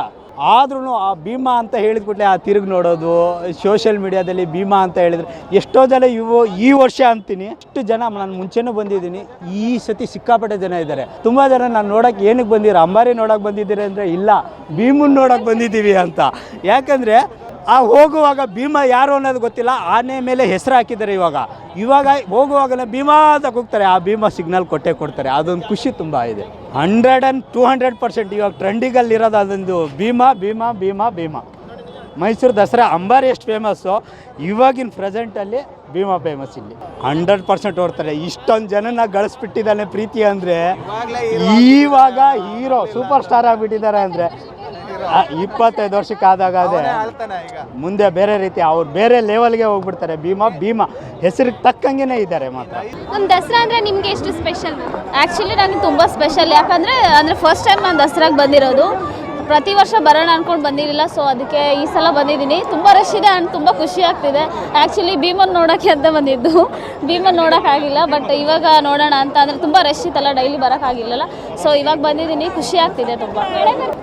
ಆದ್ರೂ ಆ ಭೀಮಾ ಅಂತ ಹೇಳಿದ ಕೂಡಲೇ ಆ ತಿರುಗಿ ನೋಡೋದು ಸೋಷಿಯಲ್ ಮೀಡಿಯಾದಲ್ಲಿ ಭೀಮಾ ಅಂತ ಹೇಳಿದ್ರೆ. ಎಷ್ಟೋ ಜನ ಇವು ಈ ವರ್ಷ ಅಂತೀನಿ ಎಷ್ಟು ಜನ ನಾನು ಮುಂಚೆನೂ ಬಂದಿದ್ದೀನಿ, ಈ ಸತಿ ಸಿಕ್ಕಾಪಟ್ಟೆ ಜನ ಇದ್ದಾರೆ. ತುಂಬ ಜನ ನಾನು ನೋಡೋಕೆ ಏನಕ್ಕೆ ಬಂದಿರ ಅಂಬಾರಿ ನೋಡೋಕೆ ಬಂದಿದ್ದೀರಿ ಅಂದರೆ ಇಲ್ಲ, ಭೀಮನ್ ನೋಡೋಕೆ ಬಂದಿದ್ದೀವಿ ಅಂತ. ಯಾಕಂದರೆ ಆ ಹೋಗುವಾಗ ಭೀಮ ಯಾರು ಅನ್ನೋದು ಗೊತ್ತಿಲ್ಲ. ಆನೆ ಮೇಲೆ ಹೆಸರು ಹಾಕಿದ್ದಾರೆ ಇವಾಗ. ಇವಾಗ ಹೋಗುವಾಗಲೇ ಭೀಮಾ ಅಂತ ಕೂಗ್ತಾರೆ. ಆ ಭೀಮಾ ಸಿಗ್ನಲ್ ಕೊಟ್ಟೆ ಕೊಡ್ತಾರೆ. ಅದೊಂದು ಖುಷಿ ತುಂಬ ಇದೆ. Hundred and two hundred percent ಇವಾಗ ಟ್ರೆಂಡಿಗಲ್ಲಿರೋದು ಅದೊಂದು ಭೀಮಾ ಭೀಮಾ ಭೀಮಾ ಭೀಮಾ. ಮೈಸೂರು ದಸರಾ ಅಂಬಾರಿ ಎಷ್ಟು ಫೇಮಸ್ಸು ಇವಾಗಿನ ಪ್ರೆಸೆಂಟಲ್ಲಿ ಭೀಮಾ ಫೇಮಸ್ ಇಲ್ಲಿ. ಹಂಡ್ರೆಡ್ ಪರ್ಸೆಂಟ್ ಓಡ್ತಾರೆ. ಇಷ್ಟೊಂದು ಜನನ ಗಳಿಸ್ಬಿಟ್ಟಿದ್ದಾನೆ ಪ್ರೀತಿ ಅಂದರೆ ಇವಾಗ ಹೀರೋ ಸೂಪರ್ ಸ್ಟಾರ್ ಆಗಿಬಿಟ್ಟಿದ್ದಾರೆ ಅಂದರೆ ಇಪ್ಪತ್ತೈದು ವರ್ಷಕ್ಕೆ ಆದಾಗ ಅದೇ. ಮುಂದೆ ಬೇರೆ ರೀತಿ ಅವ್ರು ಬೇರೆ ಲೆವೆಲ್ಗೆ ಹೋಗ್ಬಿಡ್ತಾರೆ. ಭೀಮಾ ಭೀಮಾ ಹೆಸರಿಗೆ ತಕ್ಕಂಗೆ ಇದ್ದಾರೆ ಮಾತ್ರ. ನಮ್ಮ ದಸರಾ ಅಂದರೆ ನಿಮಗೆ ಎಷ್ಟು ಸ್ಪೆಷಲ್ ಆ್ಯಕ್ಚುಲಿ ನನಗೆ ತುಂಬ ಸ್ಪೆಷಲ್ ಯಾಕಂದರೆ ಅಂದರೆ ಫಸ್ಟ್ ಟೈಮ್ ನಾನು ದಸರಾಗೆ ಬಂದಿರೋದು. ಪ್ರತಿ ವರ್ಷ ಬರೋಣ ಅಂದ್ಕೊಂಡು ಬಂದಿರಲಿಲ್ಲ ಸೊ ಅದಕ್ಕೆ ಈ ಸಲ ಬಂದಿದ್ದೀನಿ. ತುಂಬ ರಶ್ ಇದೆ ಆ್ಯಂಡ್ ತುಂಬ ಖುಷಿ ಆಗ್ತಿದೆ. ಆ್ಯಕ್ಚುಲಿ ಭೀಮನ್ ನೋಡೋಕ್ಕೆ ಅಂತ ಬಂದಿದ್ದು. ಭೀಮನ್ ನೋಡೋಕ್ಕಾಗಿಲ್ಲ ಬಟ್ ಇವಾಗ ನೋಡೋಣ ಅಂತ ಅಂದರೆ ತುಂಬ ರಶ್ ಇತ್ತಲ್ಲ ಡೈಲಿ ಬರೋಕ್ಕಾಗಿಲ್ಲಲ್ಲ ಸೊ ಇವಾಗ ಬಂದಿದ್ದೀನಿ, ಖುಷಿ ಆಗ್ತಿದೆ ತುಂಬ.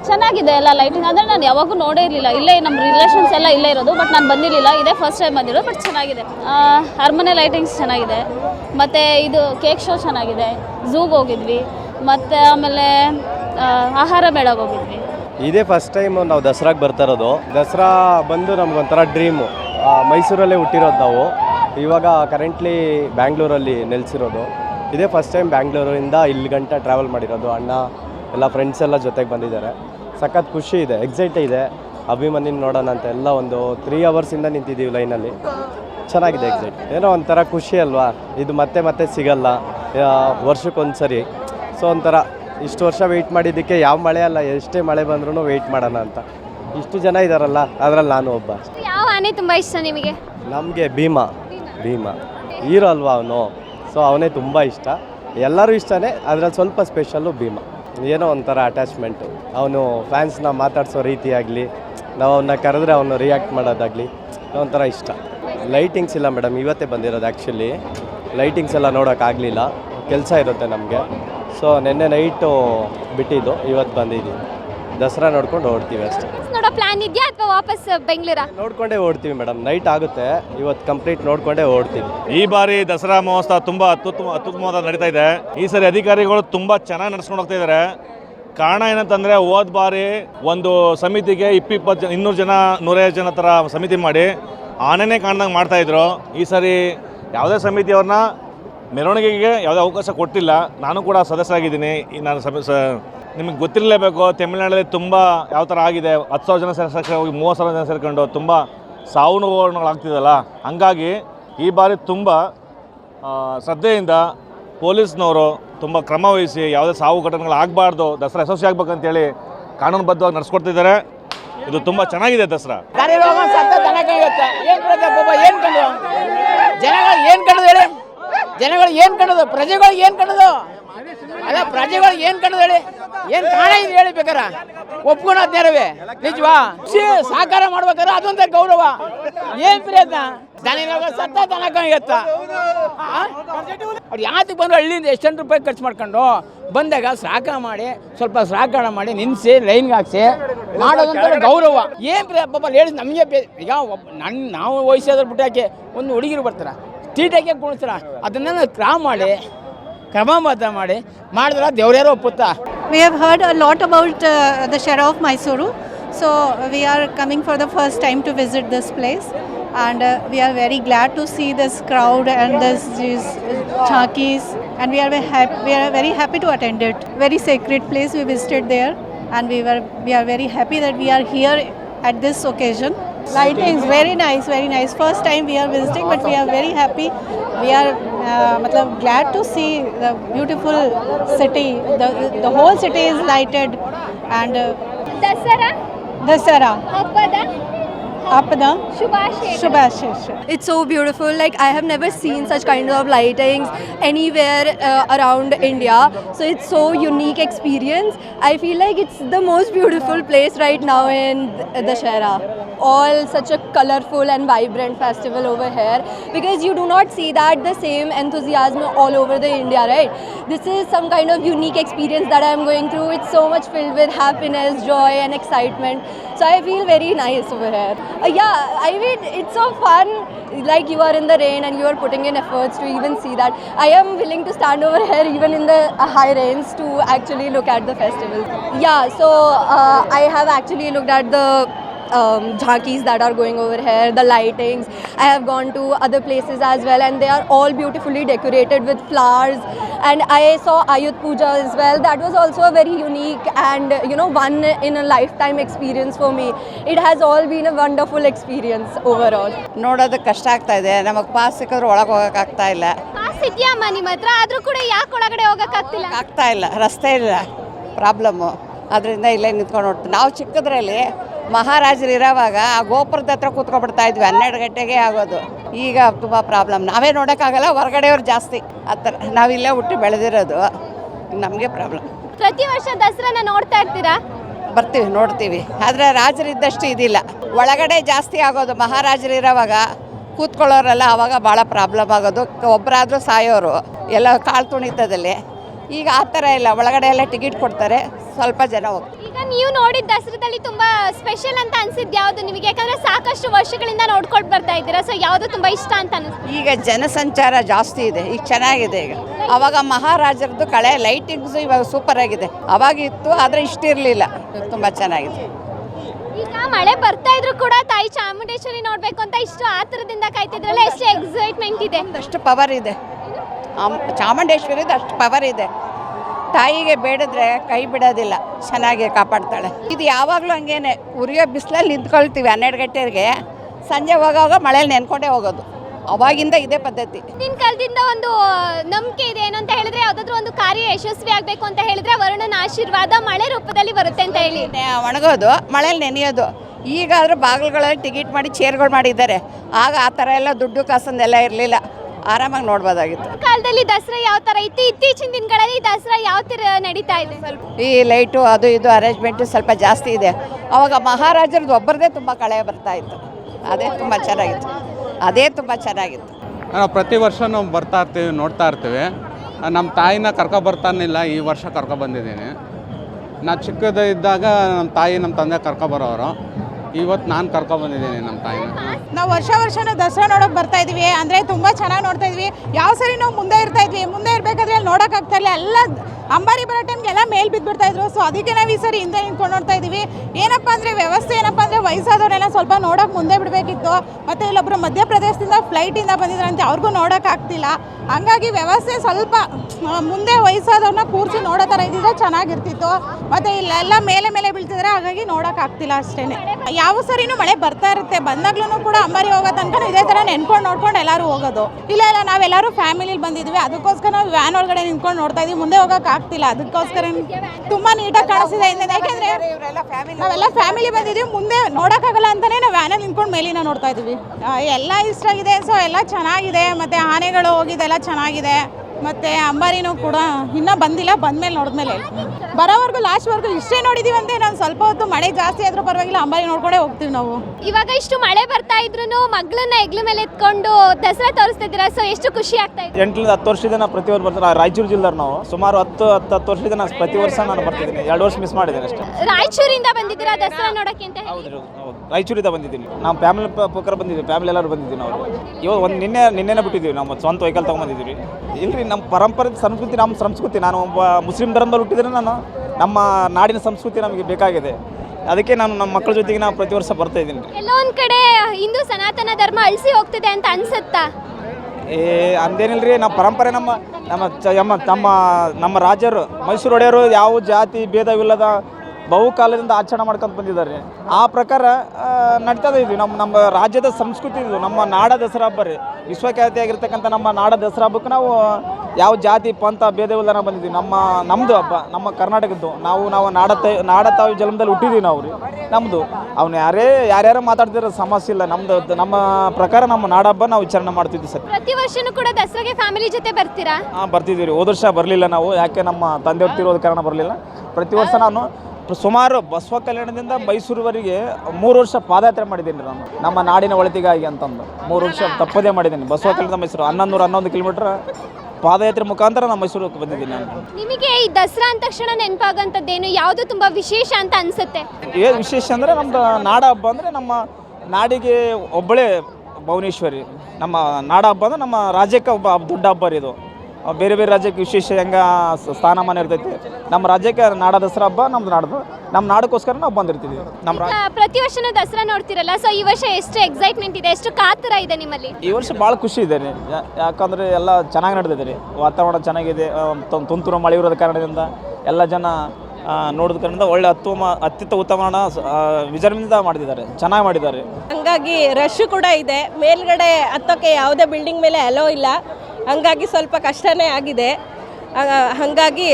ಚೆನ್ನಾಗಿದೆ ಎಲ್ಲ ಲೈಟಿಂಗ್ ಅಂದರೆ ನಾನು ಯಾವಾಗೂ ನೋಡೇ ಇರಲಿಲ್ಲ. ಇಲ್ಲೇ ನಮ್ಮ ರಿಲೇಷನ್ಸ್ ಎಲ್ಲ ಇಲ್ಲೇ ಇರೋದು ಬಟ್ ನಾನು ಬಂದಿರಲಿಲ್ಲ. ಇದೇ ಫಸ್ಟ್ ಟೈಮ್ ಬಂದಿರೋದು ಬಟ್ ಚೆನ್ನಾಗಿದೆ. ಅರಮನೆ ಲೈಟಿಂಗ್ಸ್ ಚೆನ್ನಾಗಿದೆ. ಮತ್ತು ಇದು ಕೇಕ್ ಶೋ ಚೆನ್ನಾಗಿದೆ. ಝೂಗೆ ಹೋಗಿದ್ವಿ. ಮತ್ತು ಆಮೇಲೆ ಆಹಾರ ಮೇಳಗೆ ಹೋಗಿದ್ವಿ. ಇದೇ ಫಸ್ಟ್ ಟೈಮ್ ನಾವು ದಸರಾಗೆ ಬರ್ತಾ ಇರೋದು. ದಸರಾ ಬಂದು ನಮಗೊಂಥರ ಡ್ರೀಮು ಮೈಸೂರಲ್ಲೇ ಹುಟ್ಟಿರೋದು ನಾವು. ಇವಾಗ ಕರೆಂಟ್ಲಿ ಬ್ಯಾಂಗ್ಳೂರಲ್ಲಿ ನೆಲೆಸಿರೋದು. ಇದೇ ಫಸ್ಟ್ ಟೈಮ್ ಬ್ಯಾಂಗ್ಳೂರಿಂದ ಇಲ್ಲಿ ಗಂಟ ಟ್ರಾವೆಲ್ ಮಾಡಿರೋದು. ಅಣ್ಣ, ಎಲ್ಲ ಫ್ರೆಂಡ್ಸ್ ಎಲ್ಲ ಜೊತೆಗೆ ಬಂದಿದ್ದಾರೆ. ಸಖತ್ ಖುಷಿ ಇದೆ ಎಕ್ಸೈಟ್ ಇದೆ. ಅಭಿಮನ್ಯನ ನೋಡೋಣ ಅಂತ ಎಲ್ಲ ಒಂದು ತ್ರೀ ಅವರ್ಸಿಂದ ನಿಂತಿದ್ದೀವಿ ಲೈನಲ್ಲಿ ಚೆನ್ನಾಗಿದೆ ಎಕ್ಸೈಟ್ ಏನೋ ಒಂಥರ ಖುಷಿ ಅಲ್ವಾ? ಇದು ಮತ್ತೆ ಮತ್ತೆ ಸಿಗಲ್ಲ. ವರ್ಷಕ್ಕೊಂದು ಸರಿ ಸೊ ಒಂಥರ ಇಷ್ಟು ವರ್ಷ ವೆಯ್ಟ್ ಮಾಡಿದ್ದಕ್ಕೆ ಯಾವ ಮಳೆ ಅಲ್ಲ ಎಷ್ಟೇ ಮಳೆ ಬಂದ್ರೂ ವೆಯ್ಟ್ ಮಾಡೋಣ ಅಂತ. ಇಷ್ಟು ಜನ ಇದ್ದಾರಲ್ಲ ಅದರಲ್ಲಿ ನಾನು ಒಬ್ಬ. ಯಾವ ಆನೆ ತುಂಬ ಇಷ್ಟ ನಿಮಗೆ? ನಮಗೆ ಭೀಮಾ. ಭೀಮಾ. ಹೀರೋ ಅಲ್ವಾ ಅವನು? ಸೊ ಅವನೇ ತುಂಬ ಇಷ್ಟ. ಎಲ್ಲರೂ ಇಷ್ಟನೇ ಅದ್ರಲ್ಲಿ ಸ್ವಲ್ಪ ಸ್ಪೆಷಲ್ಲು ಭೀಮಾ. ಏನೋ ಒಂಥರ ಅಟ್ಯಾಚ್ಮೆಂಟು ಅವನು ಫ್ಯಾನ್ಸ್ನ ಮಾತಾಡಿಸೋ ರೀತಿ ಆಗಲಿ ನಾವು ಅವನ್ನ ಕರೆದ್ರೆ ಅವನು ರಿಯಾಕ್ಟ್ ಮಾಡೋದಾಗಲಿ ಒಂಥರ ಇಷ್ಟ. ಲೈಟಿಂಗ್ಸ್ ಇಲ್ಲ ಮೇಡಮ್ ಇವತ್ತೇ ಬಂದಿರೋದು ಆ್ಯಕ್ಚುಲಿ ಲೈಟಿಂಗ್ಸ್ ಎಲ್ಲ ನೋಡೋಕ್ಕಾಗಲಿಲ್ಲ. ಕೆಲಸ ಇರುತ್ತೆ ನಮಗೆ. ಸೊ ನಿನ್ನೆ ನೈಟು ಬಿಟ್ಟಿದ್ದು ಇವತ್ತು ಬಂದಿದ್ದೀವಿ ದಸರಾ ನೋಡ್ಕೊಂಡು ಓಡ್ತೀವಿ ಅಷ್ಟೇ. ನೋಡೋ ಪ್ಲಾನ್ ಇದೆಯಾ ಅಥವಾ ವಾಪಸ್ ಬೆಂಗಳೂರಾ? ನೋಡ್ಕೊಂಡೇ ಓಡ್ತೀವಿ ಮೇಡಮ್. ನೈಟ್ ಆಗುತ್ತೆ ಇವತ್ತು ಕಂಪ್ಲೀಟ್ ನೋಡ್ಕೊಂಡೇ ಓಡ್ತೀವಿ. ಈ ಬಾರಿ ದಸರಾ ಮಹೋತ್ಸವ ತುಂಬ ಅತ್ಯುತ್ತಮ ಅತ್ಯುತ್ತಮವಾದ ನಡೀತಾ ಇದೆ. ಈ ಸರಿ ಅಧಿಕಾರಿಗಳು ತುಂಬ ಚೆನ್ನಾಗಿ ನಡೆಸ್ಕೊಂಡು ಹೋಗ್ತಾ ಇದ್ದಾರೆ ಕಾರಣ ಏನಂತಂದರೆ ಹೋದ ಬಾರಿ ಒಂದು ಸಮಿತಿಗೆ ಇಪ್ಪಿಪ್ಪತ್ತು ಜನ ಇನ್ನೂರು ಜನ ನೂರೈವತ್ತು ಜನ ಥರ ಸಮಿತಿ ಮಾಡಿ ಆನೆನೇ ಕಾಣ್ದಂಗೆ ಮಾಡ್ತಾಯಿದ್ರು ಈ ಸರಿ ಯಾವುದೇ ಸಮಿತಿಯವ್ರನ್ನ ಮೆರವಣಿಗೆಗೆ ಯಾವುದೇ ಅವಕಾಶ ಕೊಟ್ಟಿಲ್ಲ. ನಾನು ಕೂಡ ಸದಸ್ಯರಾಗಿದ್ದೀನಿ. ನಾನು ಸಭೆ ಸ ನಿಮಗೆ ಗೊತ್ತಿರಲೇಬೇಕು, ತಮಿಳುನಾಡಲ್ಲಿ ತುಂಬ ಯಾವ ಥರ ಆಗಿದೆ. ಹತ್ತು ಸಾವಿರ ಜನ ಸೇರ್ಸಕ್ಕೆ ಹೋಗಿ ಮೂವತ್ತು ಸಾವಿರ ಜನ ಸೇರ್ಕೊಂಡು ತುಂಬ ಸಾವು ನೋವುಗಳಾಗ್ತಿದಲ್ಲ ಹಂಗಾಗಿ ಈ ಬಾರಿ ತುಂಬ ಶ್ರದ್ಧೆಯಿಂದ ಪೊಲೀಸ್ನವರು ತುಂಬ ಕ್ರಮ ವಹಿಸಿ ಯಾವುದೇ ಸಾವು ಘಟನೆಗಳು ಆಗಬಾರ್ದು, ದಸರಾ ಯಶಸ್ವಿ ಆಗ್ಬೇಕಂತೇಳಿ ಕಾನೂನುಬದ್ಧವಾಗಿ ನಡೆಸ್ಕೊಡ್ತಿದ್ದಾರೆ. ಇದು ತುಂಬ ಚೆನ್ನಾಗಿದೆ ದಸರಾ. ಜನಗಳು ಏನ್ ಕಂಡು ಹೇಳಿ ಜನಗಳು ಏನ್ ಕಂಡದು ಪ್ರಜೆಗಳು ಏನ್ ಕಣದು ಅಲ್ಲ, ಪ್ರಜೆಗಳು ಏನ್ ಕಣದು ಹೇಳಿ? ಏನ್ ಕಾಣ ಇದೆ ಹೇಳಿ ಬೇಕಾರ? ಒಪ್ಕೊಳದ್ ನೇರವೇ ನಿಜವಾ? ಸಾಕಾರ ಮಾಡ್ಬೇಕಾದ್ರೆ ಅದೊಂದೇ ಗೌರವ. ಏನ್ ಪ್ರಯತ್ನ ದನಿನಾಗ ಸತ್ತ ದನ ಎತ್ತ. ಅವ್ರು ಯಾತಕ್ಕೆ ಬಂದ್ರು ಹಳ್ಳಿಯಿಂದ ಎಷ್ಟೆಂಟು ರೂಪಾಯಿ ಖರ್ಚು ಮಾಡ್ಕೊಂಡು ಬಂದಾಗ ಸಾಕ ಮಾಡಿ, ಸ್ವಲ್ಪ ಸಾಕಾರ ಮಾಡಿ ನಿನ್ಸಿ ಲೈನ್ಗೆ ಹಾಕ್ಸಿ ಮಾಡೋದಂತ ಗೌರವ. ಏನ್ ಪಾಪ ಹೇಳಿ ನಮಗೆ ಈಗ ನನ್ನ ನಾವು ವಯಸ್ಸಾದ್ರ ಬಿಟ್ಟಾಕೆ ಒಂದು ಹುಡುಗಿರು ಬರ್ತಾರ. ತೀಟಕ್ಕೆ ಕುಣಿಸ್ತಾರ ಅದನ್ನೆಲ್ಲ ಕ್ರಮ ಮಾಡಿ ಕ್ರಮಬದ್ಧ ಮಾಡಿ ಮಾಡಿದ್ರೆ ದೇವ್ರ್ಯಾರೋ ಒಪ್ಪುತ್ತಾ We have heard a lot about uh, the Shara of Mysuru. So we are coming for the first time to visit this place. And uh, we are very glad to see this crowd and this these chakis. And we are very happy. We are very happy to attend it. Very sacred place. We visited there, and we were we are very happy that we are here at this occasion. Lightings very nice, very nice. First time we are visiting, but we are very happy. We are uh, matlab, glad to see the beautiful city. The, the whole city is lighted and uh, Dasara Dasara. ಹಬ್ಬದ Apadam. Shubhashesha. It's so beautiful. Like I have never seen such kind of lightings anywhere uh, around India. So it's so unique experience. I feel like it's the most beautiful place right now in Dashera. All such a colorful and vibrant festival over here because you do not see that the same enthusiasm all over the India, right? This is some kind of unique experience that I'm going through. It's so much filled with happiness, joy and excitement. So I feel very nice over here. Uh, yeah, I mean, it's so fun. Like you are in the rain and you are putting in efforts to even see that. I am willing to stand over here even in the high rains to actually look at the festival. Yeah, so uh, I have actually looked at the um, jhankis that are going over here, the lightings. I have gone to other places as well, and they are all beautifully decorated with flowers. And I saw Ayut Puja as well. That was also a very unique and you know one in a lifetime experience for me. It has all been a wonderful experience overall. ನೋಡೋದಕ್ಕೆ ಕಷ್ಟ ಆಗ್ತಾ ಇದೆ ನಮಗೆ pass ಸಿಕ್ಕಿದ್ರೆ ಒಳಗೆ ಹೋಗಕ್ಕೆ ಆಗ್ತಾ ಇಲ್ಲ ಪಾಸ್ ಇದೆಯಮ್ಮ ನಿಮ್ಮ ಹತ್ರ ಆದರೂ ಕೂಡ ಯಾಕೆ ಒಳಗಡೆ ಹೋಗಕ್ಕಾಗ್ತಿಲ್ಲ ಆಗ್ತಾ ಇಲ್ಲ ರಸ್ತೆ ಇಲ್ಲ ಪ್ರಾಬ್ಲಮ್ಮು ಅದರಿಂದ ಇಲ್ಲೇ ನಿಂತ್ಕೊಂಡು ನೋಡ್ತೀವಿ ನಾವು ಚಿಕ್ಕದ್ರಲ್ಲಿ ಮಹಾರಾಜರು ಇರೋವಾಗ ಆ ಗೋಪುರದ ಹತ್ರ ಕೂತ್ಕೊಬಿಡ್ತಾ ಇದ್ವಿ. ಹನ್ನೆರಡು ಗಂಟೆಗೆ ಆಗೋದು. ಈಗ ತುಂಬ ಪ್ರಾಬ್ಲಮ್ ನಾವೇ ನೋಡೋಕ್ಕಾಗಲ್ಲ ಹೊರಗಡೆಯವ್ರು ಜಾಸ್ತಿ. ಆ ಥರ ನಾವಿಲ್ಲೇ ಹುಟ್ಟಿ ಬೆಳೆದಿರೋದು. ನಮಗೆ ಪ್ರಾಬ್ಲಮ್ ಪ್ರತಿ ವರ್ಷ ದಸರಾನ ನೋಡ್ತಾ ಇರ್ತೀರಾ? ಬರ್ತೀವಿ ನೋಡ್ತೀವಿ. ಆದರೆ ರಾಜರಿದ್ದಷ್ಟು ಇದಿಲ್ಲ. ಒಳಗಡೆ ಜಾಸ್ತಿ ಆಗೋದು ಮಹಾರಾಜರು ಇರೋವಾಗ. ಕೂತ್ಕೊಳ್ಳೋರೆಲ್ಲ ಆವಾಗ ಭಾಳ ಪ್ರಾಬ್ಲಮ್ ಆಗೋದು. ಒಬ್ಬರಾದರೂ ಸಾಯೋರು. ಎಲ್ಲ ಕಾಳು ತುಣಿತದಲ್ಲಿ. ಈಗ ಆ ಥರ ಇಲ್ಲ. ಒಳಗಡೆ ಎಲ್ಲ ಟಿಕೆಟ್ ಕೊಡ್ತಾರೆ. ಸ್ವಲ್ಪ ಜನ ಹೋಗ್ತಾರೆ. ನೀವು ನೋಡಿದ ದಸರಾದಲ್ಲಿ ತುಂಬಾ ಸ್ಪೆಷಲ್ ಅಂತ ಅನ್ಸಿದ್ ಯಾವ್ದು ನಿಮಗೆ? ಯಾಕಂದ್ರೆ ಸಾಕಷ್ಟು ವರ್ಷಗಳಿಂದ ನೋಡ್ಕೊಂಡು ಬರ್ತಾ ಇದ್ದೀರಾ ಸೊ ಯಾವ್ದು ತುಂಬಾ ಇಷ್ಟ ಅಂತ ಅನಿಸ್ತು ಈಗ ಜನಸಂಚಾರ ಜಾಸ್ತಿ ಇದೆ ಈಗ ಚೆನ್ನಾಗಿದೆ ಈಗ. ಅವಾಗ ಮಹಾರಾಜರದ್ದು ಕಳೆ ಲೈಟಿಂಗ್ಸ್ ಇವಾಗ ಸೂಪರ್ ಆಗಿದೆ. ಅವಾಗ ಇತ್ತು ಆದರೆ ಇಷ್ಟಿರಲಿಲ್ಲ. ತುಂಬ ಚೆನ್ನಾಗಿದೆ. ಈಗ ಮಳೆ ಬರ್ತಾ ಇದ್ರು ಕೂಡ ತಾಯಿ ಚಾಮುಂಡೇಶ್ವರಿ ನೋಡ್ಬೇಕು ಅಂತ ಇಷ್ಟು ಆತರದಿಂದ ಕಾಯ್ತಿದ್ರಲ್ಲ ಎಷ್ಟು ಎಕ್ಸೈಟ್ಮೆಂಟ್ ಇದೆ. ಅಷ್ಟು ಪವರ್ ಇದೆ. ಅಮ್- ಚಾಮುಂಡೇಶ್ವರಿದು ಅಷ್ಟು ಪವರ್ ಇದೆ. ತಾಯಿಗೆ ಬೇಡಿದ್ರೆ ಕೈ ಬಿಡೋದಿಲ್ಲ ಚೆನ್ನಾಗಿ ಕಾಪಾಡ್ತಾಳೆ. ಇದು ಯಾವಾಗಲೂ ಹಂಗೇನೆ ಉರಿಯೋ ಬಿಸಿಲಲ್ಲಿ ನಿಂತ್ಕೊಳ್ತೀವಿ ಹನ್ನೆರಡು ಗಂಟೆಗೆ ಸಂಜೆ ಹೋಗೋವಾಗ ಮಳೇಲಿ ನೆನ್ಕೊಂಡೇ ಹೋಗೋದು. ಅವಾಗಿಂದ ಇದೇ ಪದ್ಧತಿ. ನಿನ್ನ ಕಾಲದಿಂದ ಒಂದು ನಂಬಿಕೆ ಇದೆ ಏನಂತ ಹೇಳಿದ್ರೆ ಯಾವ್ದಾದ್ರು ಒಂದು ಕಾರ್ಯ ಯಶಸ್ವಿ ಆಗಬೇಕು ಅಂತ ಹೇಳಿದ್ರೆ ವರುಣನ ಆಶೀರ್ವಾದ ಮಳೆ ರೂಪದಲ್ಲಿ ಬರುತ್ತೆ ಅಂತ ಹೇಳಿ. ಒಣಗೋದು ಮಳೇಲಿ ನೆನೆಯೋದು. ಈಗಾದರೂ ಬಾಗಿಲುಗಳಲ್ಲಿ ಟಿಕೆಟ್ ಮಾಡಿ ಚೇರ್ಗಳು ಮಾಡಿದ್ದಾರೆ. ಆಗ ಆ ಥರ ಎಲ್ಲ ದುಡ್ಡು ಕಾಸಂದೆಲ್ಲ ಇರಲಿಲ್ಲ. ಆರಾಮಾಗಿ ನೋಡ್ಬೋದಾಗಿತ್ತು. ಕಾಲದಲ್ಲಿ ದಸರಾ ಯಾವ ತರ ಇತ್ತು? ಇತ್ತೀಚಿನ ದಿನಗಳಲ್ಲಿ ದಸರಾ ಯಾವ ತರ ನಡೀತಾ ಇದೆ? ಈ ಲೈಟು ಅದು ಇದು ಅರೇಂಜ್ಮೆಂಟ್ ಸ್ವಲ್ಪ ಜಾಸ್ತಿ ಇದೆ. ಅವಾಗ ಮಹಾರಾಜರದ್ದು ಒಬ್ಬರದೇ ತುಂಬ ಕಳೆ ಬರ್ತಾ ಇತ್ತು. ಅದೇ ತುಂಬ ಚೆನ್ನಾಗಿತ್ತು. ಅದೇ ತುಂಬ ಚೆನ್ನಾಗಿತ್ತು. ನಾವು ಪ್ರತಿ ವರ್ಷ ನಾವು ಬರ್ತಾ ಇರ್ತೀವಿ ನೋಡ್ತಾ ಇರ್ತೀವಿ. ನಮ್ಮ ತಾಯಿನ ಕರ್ಕೊ ಬರ್ತಾನಿಲ್ಲ ಈ ವರ್ಷ ಕರ್ಕೊ ಬಂದಿದ್ದೀನಿ. ನಾ ಚಿಕ್ಕದ ಇದ್ದಾಗ ನಮ್ಮ ತಾಯಿ ನಮ್ಮ ತಂದೆ ಕರ್ಕೊ ಬರೋರು. ಇವತ್ತು ನಾನು ಕರ್ಕೊಂಡ್ಬಂದಿದ್ದೀನಿ ನಮ್ಮ ತಾಯಿನ. ನಾವು ವರ್ಷ ವರ್ಷನೂ ದಸರಾ ನೋಡೋಕೆ ಬರ್ತಾ ಇದ್ವಿ. ಅಂದರೆ ತುಂಬ ಚೆನ್ನಾಗಿ ನೋಡ್ತಾ ಇದ್ವಿ. ಯಾವ ಸರಿ ನಾವು ಮುಂದೆ ಇರ್ತಾ ಇದ್ವಿ. ಮುಂದೆ ಇರಬೇಕಾದ್ರೆ ಅಲ್ಲಿ ನೋಡೋಕ್ಕಾಗ್ತಾ ಇಲ್ಲ. ಎಲ್ಲ ಅಂಬಾರಿ ಬರೋ ಟೈಮ್ಗೆ ಎಲ್ಲ ಮೇಲ್ ಬಿದ್ದುಬಿಡ್ತಾ ಇದ್ರು ಸೊ ಅದಕ್ಕೆ ನಾವು ಈ ಸರಿ ಹಿಂದೆ ನಿಂತ್ಕೊಂಡು ನೋಡ್ತಾ ಇದ್ದೀವಿ ಏನಪ್ಪ ಅಂದರೆ ವ್ಯವಸ್ಥೆ ಏನಪ್ಪ ಅಂದರೆ ವಯಸ್ಸಾದವರೆಲ್ಲ ಸ್ವಲ್ಪ ನೋಡೋಕೆ ಮುಂದೆ ಬಿಡಬೇಕಿತ್ತು. ಮತ್ತು ಇಲ್ಲೊಬ್ಬರು ಮಧ್ಯಪ್ರದೇಶದಿಂದ ಫ್ಲೈಟಿಂದ ಬಂದಿದ್ರಂತೆ, ಅವ್ರಿಗೂ ನೋಡೋಕ್ಕಾಗ್ತಿಲ್ಲ ಹಂಗಾಗಿ ವ್ಯವಸ್ಥೆ ಸ್ವಲ್ಪ ಮುಂದೆ ವಯಸ್ಸಾದವ್ರನ್ನ ಕೂರಿಸಿ ನೋಡೋ ಥರ ಇದ್ದಿದ್ರೆ ಚೆನ್ನಾಗಿರ್ತಿತ್ತು. ಮತ್ತು ಇಲ್ಲೆಲ್ಲ ಮೇಲೆ ಮೇಲೆ ಬೀಳ್ತಿದ್ರೆ ಹಾಗಾಗಿ ನೋಡೋಕ್ಕಾಗ್ತಿಲ್ಲ ಅಷ್ಟೇ ಯಾವ ಸರಿನೂ ಮಳೆ ಬರ್ತಾ ಇರುತ್ತೆ. ಬಂದಾಗ್ಲೂ ಕೂಡ ಅಂಬಾರಿ ಹೋಗೋ ತನಕ ಇದೇ ಥರ ನೆನ್ಕೊಂಡು ನೋಡ್ಕೊಂಡು ಎಲ್ಲರೂ ಹೋಗೋದು. ಇಲ್ಲ ಇಲ್ಲ, ನಾವೆಲ್ಲರೂ ಫ್ಯಾಮಿಲಿಲಿ ಬಂದಿದ್ವಿ. ಅದಕ್ಕೋಸ್ಕರ ನಾವು ವ್ಯಾನ್ ಒಳಗಡೆ ನಿಂತ್ಕೊಂಡು ನೋಡ್ತಾ ಇದೀವಿ. ಮುಂದೆ ಹೋಗೋಕೆ ಆಗ್ತಿಲ್ಲ. ಅದಕ್ಕೋಸ್ಕರ ತುಂಬಾ ನೀಟಾಗಿ ಕಾಣಿಸ್ತಿದೆ ಯಾಕೆಂದ್ರೆ ನಾವೆಲ್ಲ ಫ್ಯಾಮಿಲಿ ಬಂದಿದ್ದೀವಿ. ಮುಂದೆ ನೋಡೋಕ್ಕಾಗಲ್ಲ ಅಂತಾನೆ ನಾವು ವ್ಯಾನಲ್ಲಿ ನಿಂತ್ಕೊಂಡು ಮೇಲಿನ ನೋಡ್ತಾ ಇದೀವಿ ಆ, ಎಲ್ಲ ಇಷ್ಟ ಆಗಿದೆ ಸೊ ಎಲ್ಲ ಚೆನ್ನಾಗಿದೆ. ಮತ್ತೆ ಆನೆಗಳು ಹೋಗಿದ್ದೆಲ್ಲ ಚೆನ್ನಾಗಿದೆ. ಮತ್ತೆ ಅಂಬಾರಿನೂ ಕೂಡ ಇನ್ನೂ ಬಂದಿಲ್ಲ ಬಂದ್ಮೇಲೆ ನೋಡಿದ್ಮೇಲೆ. ಬರೋವರೆಗೂ ಲಾಸ್ಟ್ವರೆಗೂ ಇಷ್ಟೇ ನೋಡಿದೀವಿ ಅಂತ ನಾನು ಸ್ವಲ್ಪ ಹೊತ್ತು ಮಳೆ ಜಾಸ್ತಿ ಆದ್ರೂ ಪರವಾಗಿಲ್ಲ ಅಂಬಾರಿ ನೋಡ್ಕೊಂಡೇ ಹೋಗ್ತೀವಿ ನಾವು. ಇವಾಗ ಇಷ್ಟು ಮಳೆ ಬರ್ತಾ ಇದ್ರು ಮಗಳನ್ನ ಹೆಗ್ಲ ಮೇಲೆ ಎತ್ಕೊಂಡು ದಸರಾ ತೋರಿಸ್ತಿದ್ರ ಸೊ ಎಷ್ಟು ಖುಷಿ ಆಗ್ತಾ ಇದೆ? ಎಂಟರಿಂದ ಹತ್ತು ವರ್ಷದಿಂದ ಪ್ರತಿ ವರ್ಷ ಬರ್ತಾರೆ ರಾಯಚೂರು ಜಿಲ್ಲಾರ್ ನಾವು. ಸುಮಾರು ಹತ್ತು ಹತ್ತು ಹತ್ತು ವರ್ಷದಿಂದ ನಾನು ಪ್ರತಿ ವರ್ಷ ನಾನು ಬರ್ತಿದ್ದೀನಿ. ಎರಡು ವರ್ಷ ಮಿಸ್ ಮಾಡಿದ್ದೀನಿ ಅಷ್ಟೇ. ರಾಯಚೂರಿಂದ ಬಂದಿದ್ದೀರಾ ದಸರಾ ನೋಡಕ್ಕೆ ಅಂತ ಹೌದು ಹೌದು ರಾಯಚೂರಿಂದ ಬಂದಿದ್ದೀನಿ. ನಾವು ಫ್ಯಾಮಿಲಿ ಪ್ರಕಾರ ಬಂದಿದ್ದೀವಿ. ಫ್ಯಾಮಿಲಿ ಎಲ್ಲರೂ ಬಂದಿದ್ದೀವಿ ನಾವು. ಇವಾಗ ಒಂದು ನಿನ್ನೆ ನಿನ್ನೆನೇ ಬಿಟ್ಟಿದ್ದೀವಿ ನಾವು. ಸ್ವಂತ ವೆಹಿಕಲ್ ತೊಗೊಂಬಂದಿದ್ದೀವಿ. ಇಲ್ರಿ ನಮ್ಮ ಪರಂಪರೆ ಸಂಸ್ಕೃತಿ ನಮ್ಮ ಸಂಸ್ಕೃತಿ. ನಾನು ಒಬ್ಬ ಮುಸ್ಲಿಂ ಧರ್ಮದಲ್ಲಿ ಹುಟ್ಟಿದ್ರೆ ನಾನು ನಮ್ಮ ನಾಡಿನ ಸಂಸ್ಕೃತಿ ನಮಗೆ ಬೇಕಾಗಿದೆ. ಅದಕ್ಕೆ ನಾನು ನಮ್ಮ ಮಕ್ಕಳ ಜೊತೆಗೆ ನಾವು ಪ್ರತಿ ವರ್ಷ ಬರ್ತಾ ಇದ್ದೀನಿ. ಎಲ್ಲೋ ಒಂದ್ ಕಡೆ ಹಿಂದೂ ಸನಾತನ ಧರ್ಮ ಅಳಿಸಿ ಹೋಗ್ತಿದೆ ಅಂತ ಅನ್ಸುತ್ತಾ? ಏ ಅಂದೇನಿಲ್ಲ ರೀ ನಮ್ಮ ಪರಂಪರೆ ನಮ್ಮ ನಮ್ಮ ಚ- ನಮ್ಮ ನಮ್ಮ ನಮ್ಮ ರಾಜರು ಮೈಸೂರು ಒಡೆಯರು ಯಾವ ಜಾತಿ ಭೇದವಿಲ್ಲದ ಬಹುಕಾಲದಿಂದ ಆಚರಣೆ ಮಾಡ್ಕೊಂತ ಬಂದಿದ್ದಾರೆ. ಆ ಪ್ರಕಾರ ನಡೀತದೆ ನಡೀತಾ ಇದ್ವಿ ನಮ್ಮ ನಮ್ಮ ರಾಜ್ಯದ ಸಂಸ್ಕೃತಿ ಇದು. ನಮ್ಮ ನಾಡ ದಸರಾ ಹಬ್ಬ ರೀ. ವಿಶ್ವಖ್ಯಾತಿಯಾಗಿರ್ತಕ್ಕಂಥ ನಮ್ಮ ನಾಡ ದಸರಾ ಹಬ್ಬಕ್ಕೆ ನಾವು ಯಾವ ಜಾತಿ ಪಂಥ ಭೇದವಿಲ್ಲನ ಬಂದಿದ್ದೀವಿ. ನಮ್ಮ ನಮ್ಮದು ಹಬ್ಬ ನಮ್ಮ ಕರ್ನಾಟಕದ್ದು. ನಾವು ನಾವು ನಾಡ ನಾಡ ತಾವು ಜನ್ಮದಲ್ಲಿ ಹುಟ್ಟಿದ್ದೀವಿ ನಾವು ರೀ. ನಮ್ಮದು ಅವ್ನು ಯಾರೇ ಯಾರ್ಯಾರು ಮಾತಾಡ್ತಿರೋ ಸಮಸ್ಯೆ ಇಲ್ಲ. ನಮ್ಮದು ನಮ್ಮ ಪ್ರಕಾರ ನಮ್ಮ ನಾಡ ಹಬ್ಬ ನಾವು ವಿಚಾರಣೆ ಮಾಡ್ತಿದ್ವಿ ಸರ್. ಪ್ರತಿ ವರ್ಷನೂ ಕೂಡ ದಸರಾಗೆ ಫ್ಯಾಮಿಲಿ ಜೊತೆ ಬರ್ತೀರಾ? ಹಾಂ ಬರ್ತಿದ್ದೀವಿ ರೀ. ಹೋದ ವರ್ಷ ಬರಲಿಲ್ಲ ನಾವು. ಯಾಕೆ ನಮ್ಮ ತಂದೆ ತಿರೋದ ಕಾರಣ ಬರಲಿಲ್ಲ. ಪ್ರತಿ ವರ್ಷ ನಾನು ಸುಮಾರು ಬಸವ ಕಲ್ಯಾಣದಿಂದ ಮೈಸೂರುವರೆಗೆ ಮೂರು ವರ್ಷ ಪಾದಯಾತ್ರೆ ಮಾಡಿದ್ದೀನಿ ನಾನು. ನಮ್ಮ ನಾಡಿನ ಒಳಿತಿಗಾಗಿ ಅಂತಂದು. ಮೂರು ವರ್ಷ ತಪ್ಪದೇ ಮಾಡಿದ್ದೀನಿ. ಬಸವ ಕಲ್ಯಾಣದ ಮೈಸೂರು ಹನ್ನೊಂದು ನೂರ ಹನ್ನೊಂದು ಕಿಲೋಮೀಟ್ರ್ ಪಾದಯಾತ್ರೆ ಮುಖಾಂತರ ನಾನು ಮೈಸೂರಿಗೆ ಬಂದಿದ್ದೀನಿ ನಾನು. ನಿಮಗೆ ಈ ದಸರಾ ಅಂದ ತಕ್ಷಣ ನೆನಪಾಗಂಥದ್ದೇನು? ಯಾವುದು ತುಂಬ ವಿಶೇಷ ಅಂತ ಅನಿಸುತ್ತೆ? ಏನು ವಿಶೇಷ ಅಂದರೆ ನಮ್ಮದು ನಾಡ ಹಬ್ಬ ಅಂದರೆ ನಮ್ಮ ನಾಡಿಗೆ ಒಬ್ಬಳೇ ಭುವನೇಶ್ವರಿ. ನಮ್ಮ ನಾಡ ಹಬ್ಬ ಅಂದರೆ ನಮ್ಮ ರಾಜ್ಯಕ್ಕೆ ಒಬ್ಬ ದೊಡ್ಡ ಹಬ್ಬ ರೀ ಇದು. ಬೇರೆ ಬೇರೆ ರಾಜ್ಯಕ್ಕೆ ವಿಶೇಷ ಹೆಂಗೆ ಸ- ಸ್ಥಾನಮಾನ ಇರ್ತೈತಿ. ನಮ್ಮ ರಾಜ್ಯಕ್ಕೆ ನಾಡ ದಸರಾ ಹಬ್ಬ ನಮ್ದು ನಾಡದು ನಮ್ಮ ನಾಡಕ್ಕೋಸ್ಕರ ನಾವು ಬಂದಿರ್ತೀವಿ. ನಮ್ಮ ಪ್ರತಿ ವರ್ಷನೂ ದಸರಾ ನೋಡ್ತಿರಲ್ಲ ಸೊ ಈ ವರ್ಷ ಎಷ್ಟು ಎಕ್ಸೈಟ್ಮೆಂಟ್ ಇದೆ ಎಷ್ಟು ಕಾತರ ಇದೆ ನಿಮ್ಮಲ್ಲಿ? ಈ ವರ್ಷ ಭಾಳ ಖುಷಿ ಇದೆ ರೀ. ಯಾ- ಯಾಕಂದರೆ ಎಲ್ಲ ಚೆನ್ನಾಗಿ ನಡೆದಿದೆ ರೀ. ವಾತಾವರಣ ಚೆನ್ನಾಗಿದೆ ಆ, ತು- ತುಂತುರು ಮಳೆ ಇರೋದ ಕಾರಣದಿಂದ ಎಲ್ಲ ಜನ ಆ, ಕಾರಣ ಕಾರಣದಿಂದ ಒಳ್ಳೆ ಅತ್ಯುಮ ಅತ್ಯುತ್ತಮ ವಿಜೃಂಭಣೆಯಿಂದ ಮಾಡಿದ್ದಾರೆ. ಚೆನ್ನಾಗಿ ಮಾಡಿದ್ದಾರೆ. ಹಂಗಾಗಿ ರಶ್ ಕೂಡ ಇದೆ. ಮೇಲ್ಗಡೆ ಹತ್ತೋಕೆ ಯಾವುದೇ ಬಿಲ್ಡಿಂಗ್ ಮೇಲೆ ಅಲೋ ಇಲ್ಲ. ಹಂಗಾಗಿ ಸ್ವಲ್ಪ ಕಷ್ಟನೇ ಆಗಿದೆ. ಹಂಗಾಗಿ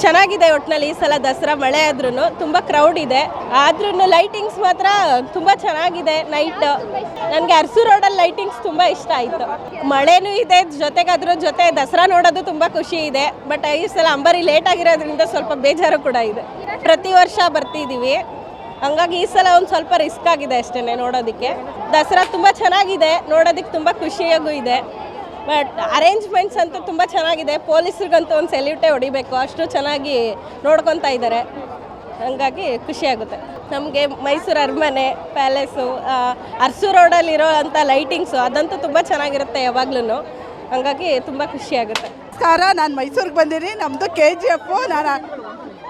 ಚೆನ್ನಾಗಿದೆ ಒಟ್ಟಿನಲ್ಲಿ ಈ ಸಲ ದಸರಾ. ಮಳೆ ಆದ್ರೂ ತುಂಬ ಕ್ರೌಡ್ ಇದೆ. ಆದ್ರೂ ಲೈಟಿಂಗ್ಸ್ ಮಾತ್ರ ತುಂಬ ಚೆನ್ನಾಗಿದೆ ನೈಟ್ ನನಗೆ ಅರಸು ರೋಡಲ್ಲಿ ಲೈಟಿಂಗ್ಸ್ ತುಂಬ ಇಷ್ಟ ಆಯಿತು. ಮಳೆನೂ ಇದೆ ಜೊತೆಗೆ ಅದ್ರ ಜೊತೆ ದಸರಾ ನೋಡೋದು ತುಂಬ ಖುಷಿ ಇದೆ. ಬಟ್ ಈ ಸಲ ಅಂಬರಿ ಲೇಟ್ ಆಗಿರೋದ್ರಿಂದ ಸ್ವಲ್ಪ ಬೇಜಾರು ಕೂಡ ಇದೆ. ಪ್ರತಿ ವರ್ಷ ಬರ್ತಿದ್ದೀವಿ ಹಂಗಾಗಿ ಈ ಸಲ ಒಂದು ಸ್ವಲ್ಪ ರಿಸ್ಕ್ ಆಗಿದೆ ಅಷ್ಟೇ ನೋಡೋದಕ್ಕೆ. ದಸರಾ ತುಂಬ ಚೆನ್ನಾಗಿದೆ ನೋಡೋದಕ್ಕೆ ತುಂಬ ಖುಷಿಯಾಗೂ ಇದೆ. ಬಟ್ ಅರೇಂಜ್ಮೆಂಟ್ಸ್ ಅಂತೂ ತುಂಬ ಚೆನ್ನಾಗಿದೆ. ಪೊಲೀಸ್ರಿಗಂತೂ ಒಂದು ಸೆಲ್ಯೂಟೇ ಹೊಡಿಬೇಕು. ಅಷ್ಟು ಚೆನ್ನಾಗಿ ನೋಡ್ಕೊತಾ ಇದ್ದಾರೆ ಹಂಗಾಗಿ ಖುಷಿಯಾಗುತ್ತೆ ನಮಗೆ ಮೈಸೂರು ಅರಮನೆ, ಪ್ಯಾಲೇಸು ಅರಸು ರೋಡಲ್ಲಿರೋ ಅಂಥ ಲೈಟಿಂಗ್ಸು ಅದಂತೂ ತುಂಬ ಚೆನ್ನಾಗಿರುತ್ತೆ ಯಾವಾಗ್ಲೂ ಹಂಗಾಗಿ ತುಂಬ ಖುಷಿಯಾಗುತ್ತೆ ನಮಸ್ಕಾರ, ನಾನು ಮೈಸೂರಿಗೆ ಬಂದೀನಿ ನಮ್ಮದು ಕೆ ಜಿ ಎಫ್ ನಾನು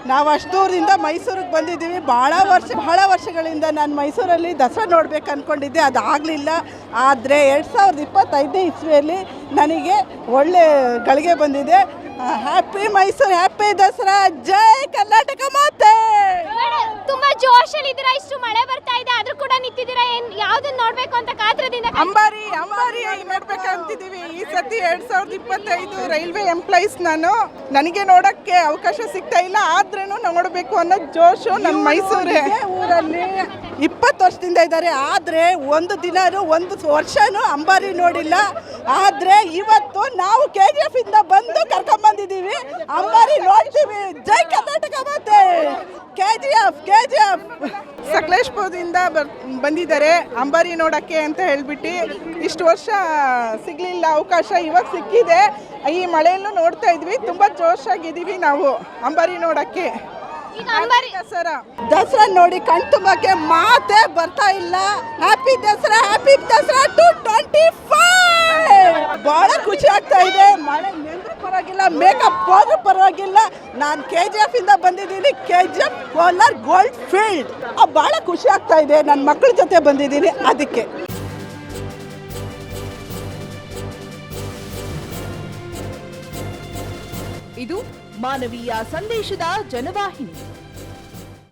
ನಾವು ಅಷ್ಟು ದೂರದಿಂದ ಮೈಸೂರಿಗೆ ಬಂದಿದ್ದೀವಿ. ಭಾಳ ವರ್ಷ, ಬಹಳ ವರ್ಷಗಳಿಂದ ನಾನು ಮೈಸೂರಲ್ಲಿ ದಸರಾ ನೋಡ್ಬೇಕು ಅಂದ್ಕೊಂಡಿದ್ದೆ ಅದು ಆಗಲಿಲ್ಲ ಆದರೆ ಎರಡು ಸಾವಿರದ ಇಪ್ಪತ್ತೈದನೇ ಇಸ್ವಿಯಲ್ಲಿ ನನಗೆ ಒಳ್ಳೆ ಗಳಿಗೆ ಬಂದಿದೆ. Happy Mysuru happy Dasara. ಜೈ ಕರ್ನಾಟಕ ಮಾತೆ! ತುಂಬಾ ಜೋಶಲ್ಲಿ ಇದ್ದೀರಾ? ಇಷ್ಟು ಮಳೆ ಬರ್ತಾ ಇದೆ ಆದ್ರೂ ಕೂಡ ನಿಂತಿದ್ದೀರಾ? ಏನ್ ಯಾವ್ದನ್ನ ನೋಡ್ಬೇಕು ಅಂತ ಕಾತ್ರದಿಂದ ಅಂಬಾರಿ ಅಂಬಾರಿ ನೋಡ್ಬೇಕಂತಿದೀವಿ ಈ ಸತಿ ಎರಡ್ ಸಾವಿರದ ಇಪ್ಪತ್ತೈದು ರೈಲ್ವೆ ಎಂಪ್ಲಾಯೀಸ್ ನಾನು. ನನಗೆ ನೋಡಕ್ಕೆ ಅವಕಾಶ ಸಿಗ್ತಾ ಇಲ್ಲ ಆದ್ರೂ ನೋಡಬೇಕು ಅನ್ನೋ ಜೋಶು ನಮ್ಮ ಮೈಸೂರೇ. ಊರಲ್ಲಿ. ಇಪ್ಪತ್ತು ವರ್ಷದಿಂದ ಇದ್ದಾರೆ. ಆದರೆ ಒಂದು ದಿನನೂ, ಒಂದು ವರ್ಷನೂ ಅಂಬಾರಿ ನೋಡಿಲ್ಲ. ಆದರೆ ಇವತ್ತು ನಾವು ಕೆ ಜಿ ಎಫ್ ಇಂದ ಬಂದು ಕರ್ಕೊಂಬಂದಿದ್ದೀವಿ ಅಂಬಾರಿ ನೋಡ್ತೀವಿ. ಜೈ ಕರ್ನಾಟಕ ಮತ್ತೆ K G F K G F ಸಕಲೇಶ್ಪುರದಿಂದ ಬಂದಿದ್ದಾರೆ ಅಂಬಾರಿ ನೋಡೋಕ್ಕೆ ಅಂತ ಹೇಳ್ಬಿಟ್ಟು. ಇಷ್ಟು ವರ್ಷ ಸಿಗಲಿಲ್ಲ, ಅವಕಾಶ ಇವಾಗ ಸಿಕ್ಕಿದೆ. ಈ ಮಳೆಯಲ್ಲೂ ನೋಡ್ತಾ ಇದ್ವಿ. ತುಂಬ ಜೋಶಾಗಿದ್ದೀವಿ ನಾವು ಅಂಬಾರಿ ನೋಡೋಕ್ಕೆ. ದಸರಾ. ದಸರಾ ನೋಡಿ ಕಣ್ ಬಗ್ಗೆ ಮಾತೇ ಬರ್ತಾ ಇಲ್ಲ. Happy Dasara happy Dasara two twenty five ಬಹಳ ಖುಷಿ ಆಗ್ತಾ ಇದೆ. ಮಳೆ ನೆಂದ್ರೂ ಪರವಾಗಿಲ್ಲ ಮೇಕಪ್ ಹೋದ್ರೂ ಪರವಾಗಿಲ್ಲ. ನಾನು ಕೆ ಜಿ ಎಫ್ ಇಂದ ಬಂದಿದ್ದೀನಿ. K G F Kolar gold field ಬಹಳ ಖುಷಿ ಆಗ್ತಾ ಇದೆ. ನನ್ನ ಮಕ್ಕಳ ಜೊತೆ ಬಂದಿದ್ದೀನಿ. ಅದಕ್ಕೆ. ಇದು ಮಾನವೀಯ ಸಂದೇಶದ ಜನವಾಹಿನಿ.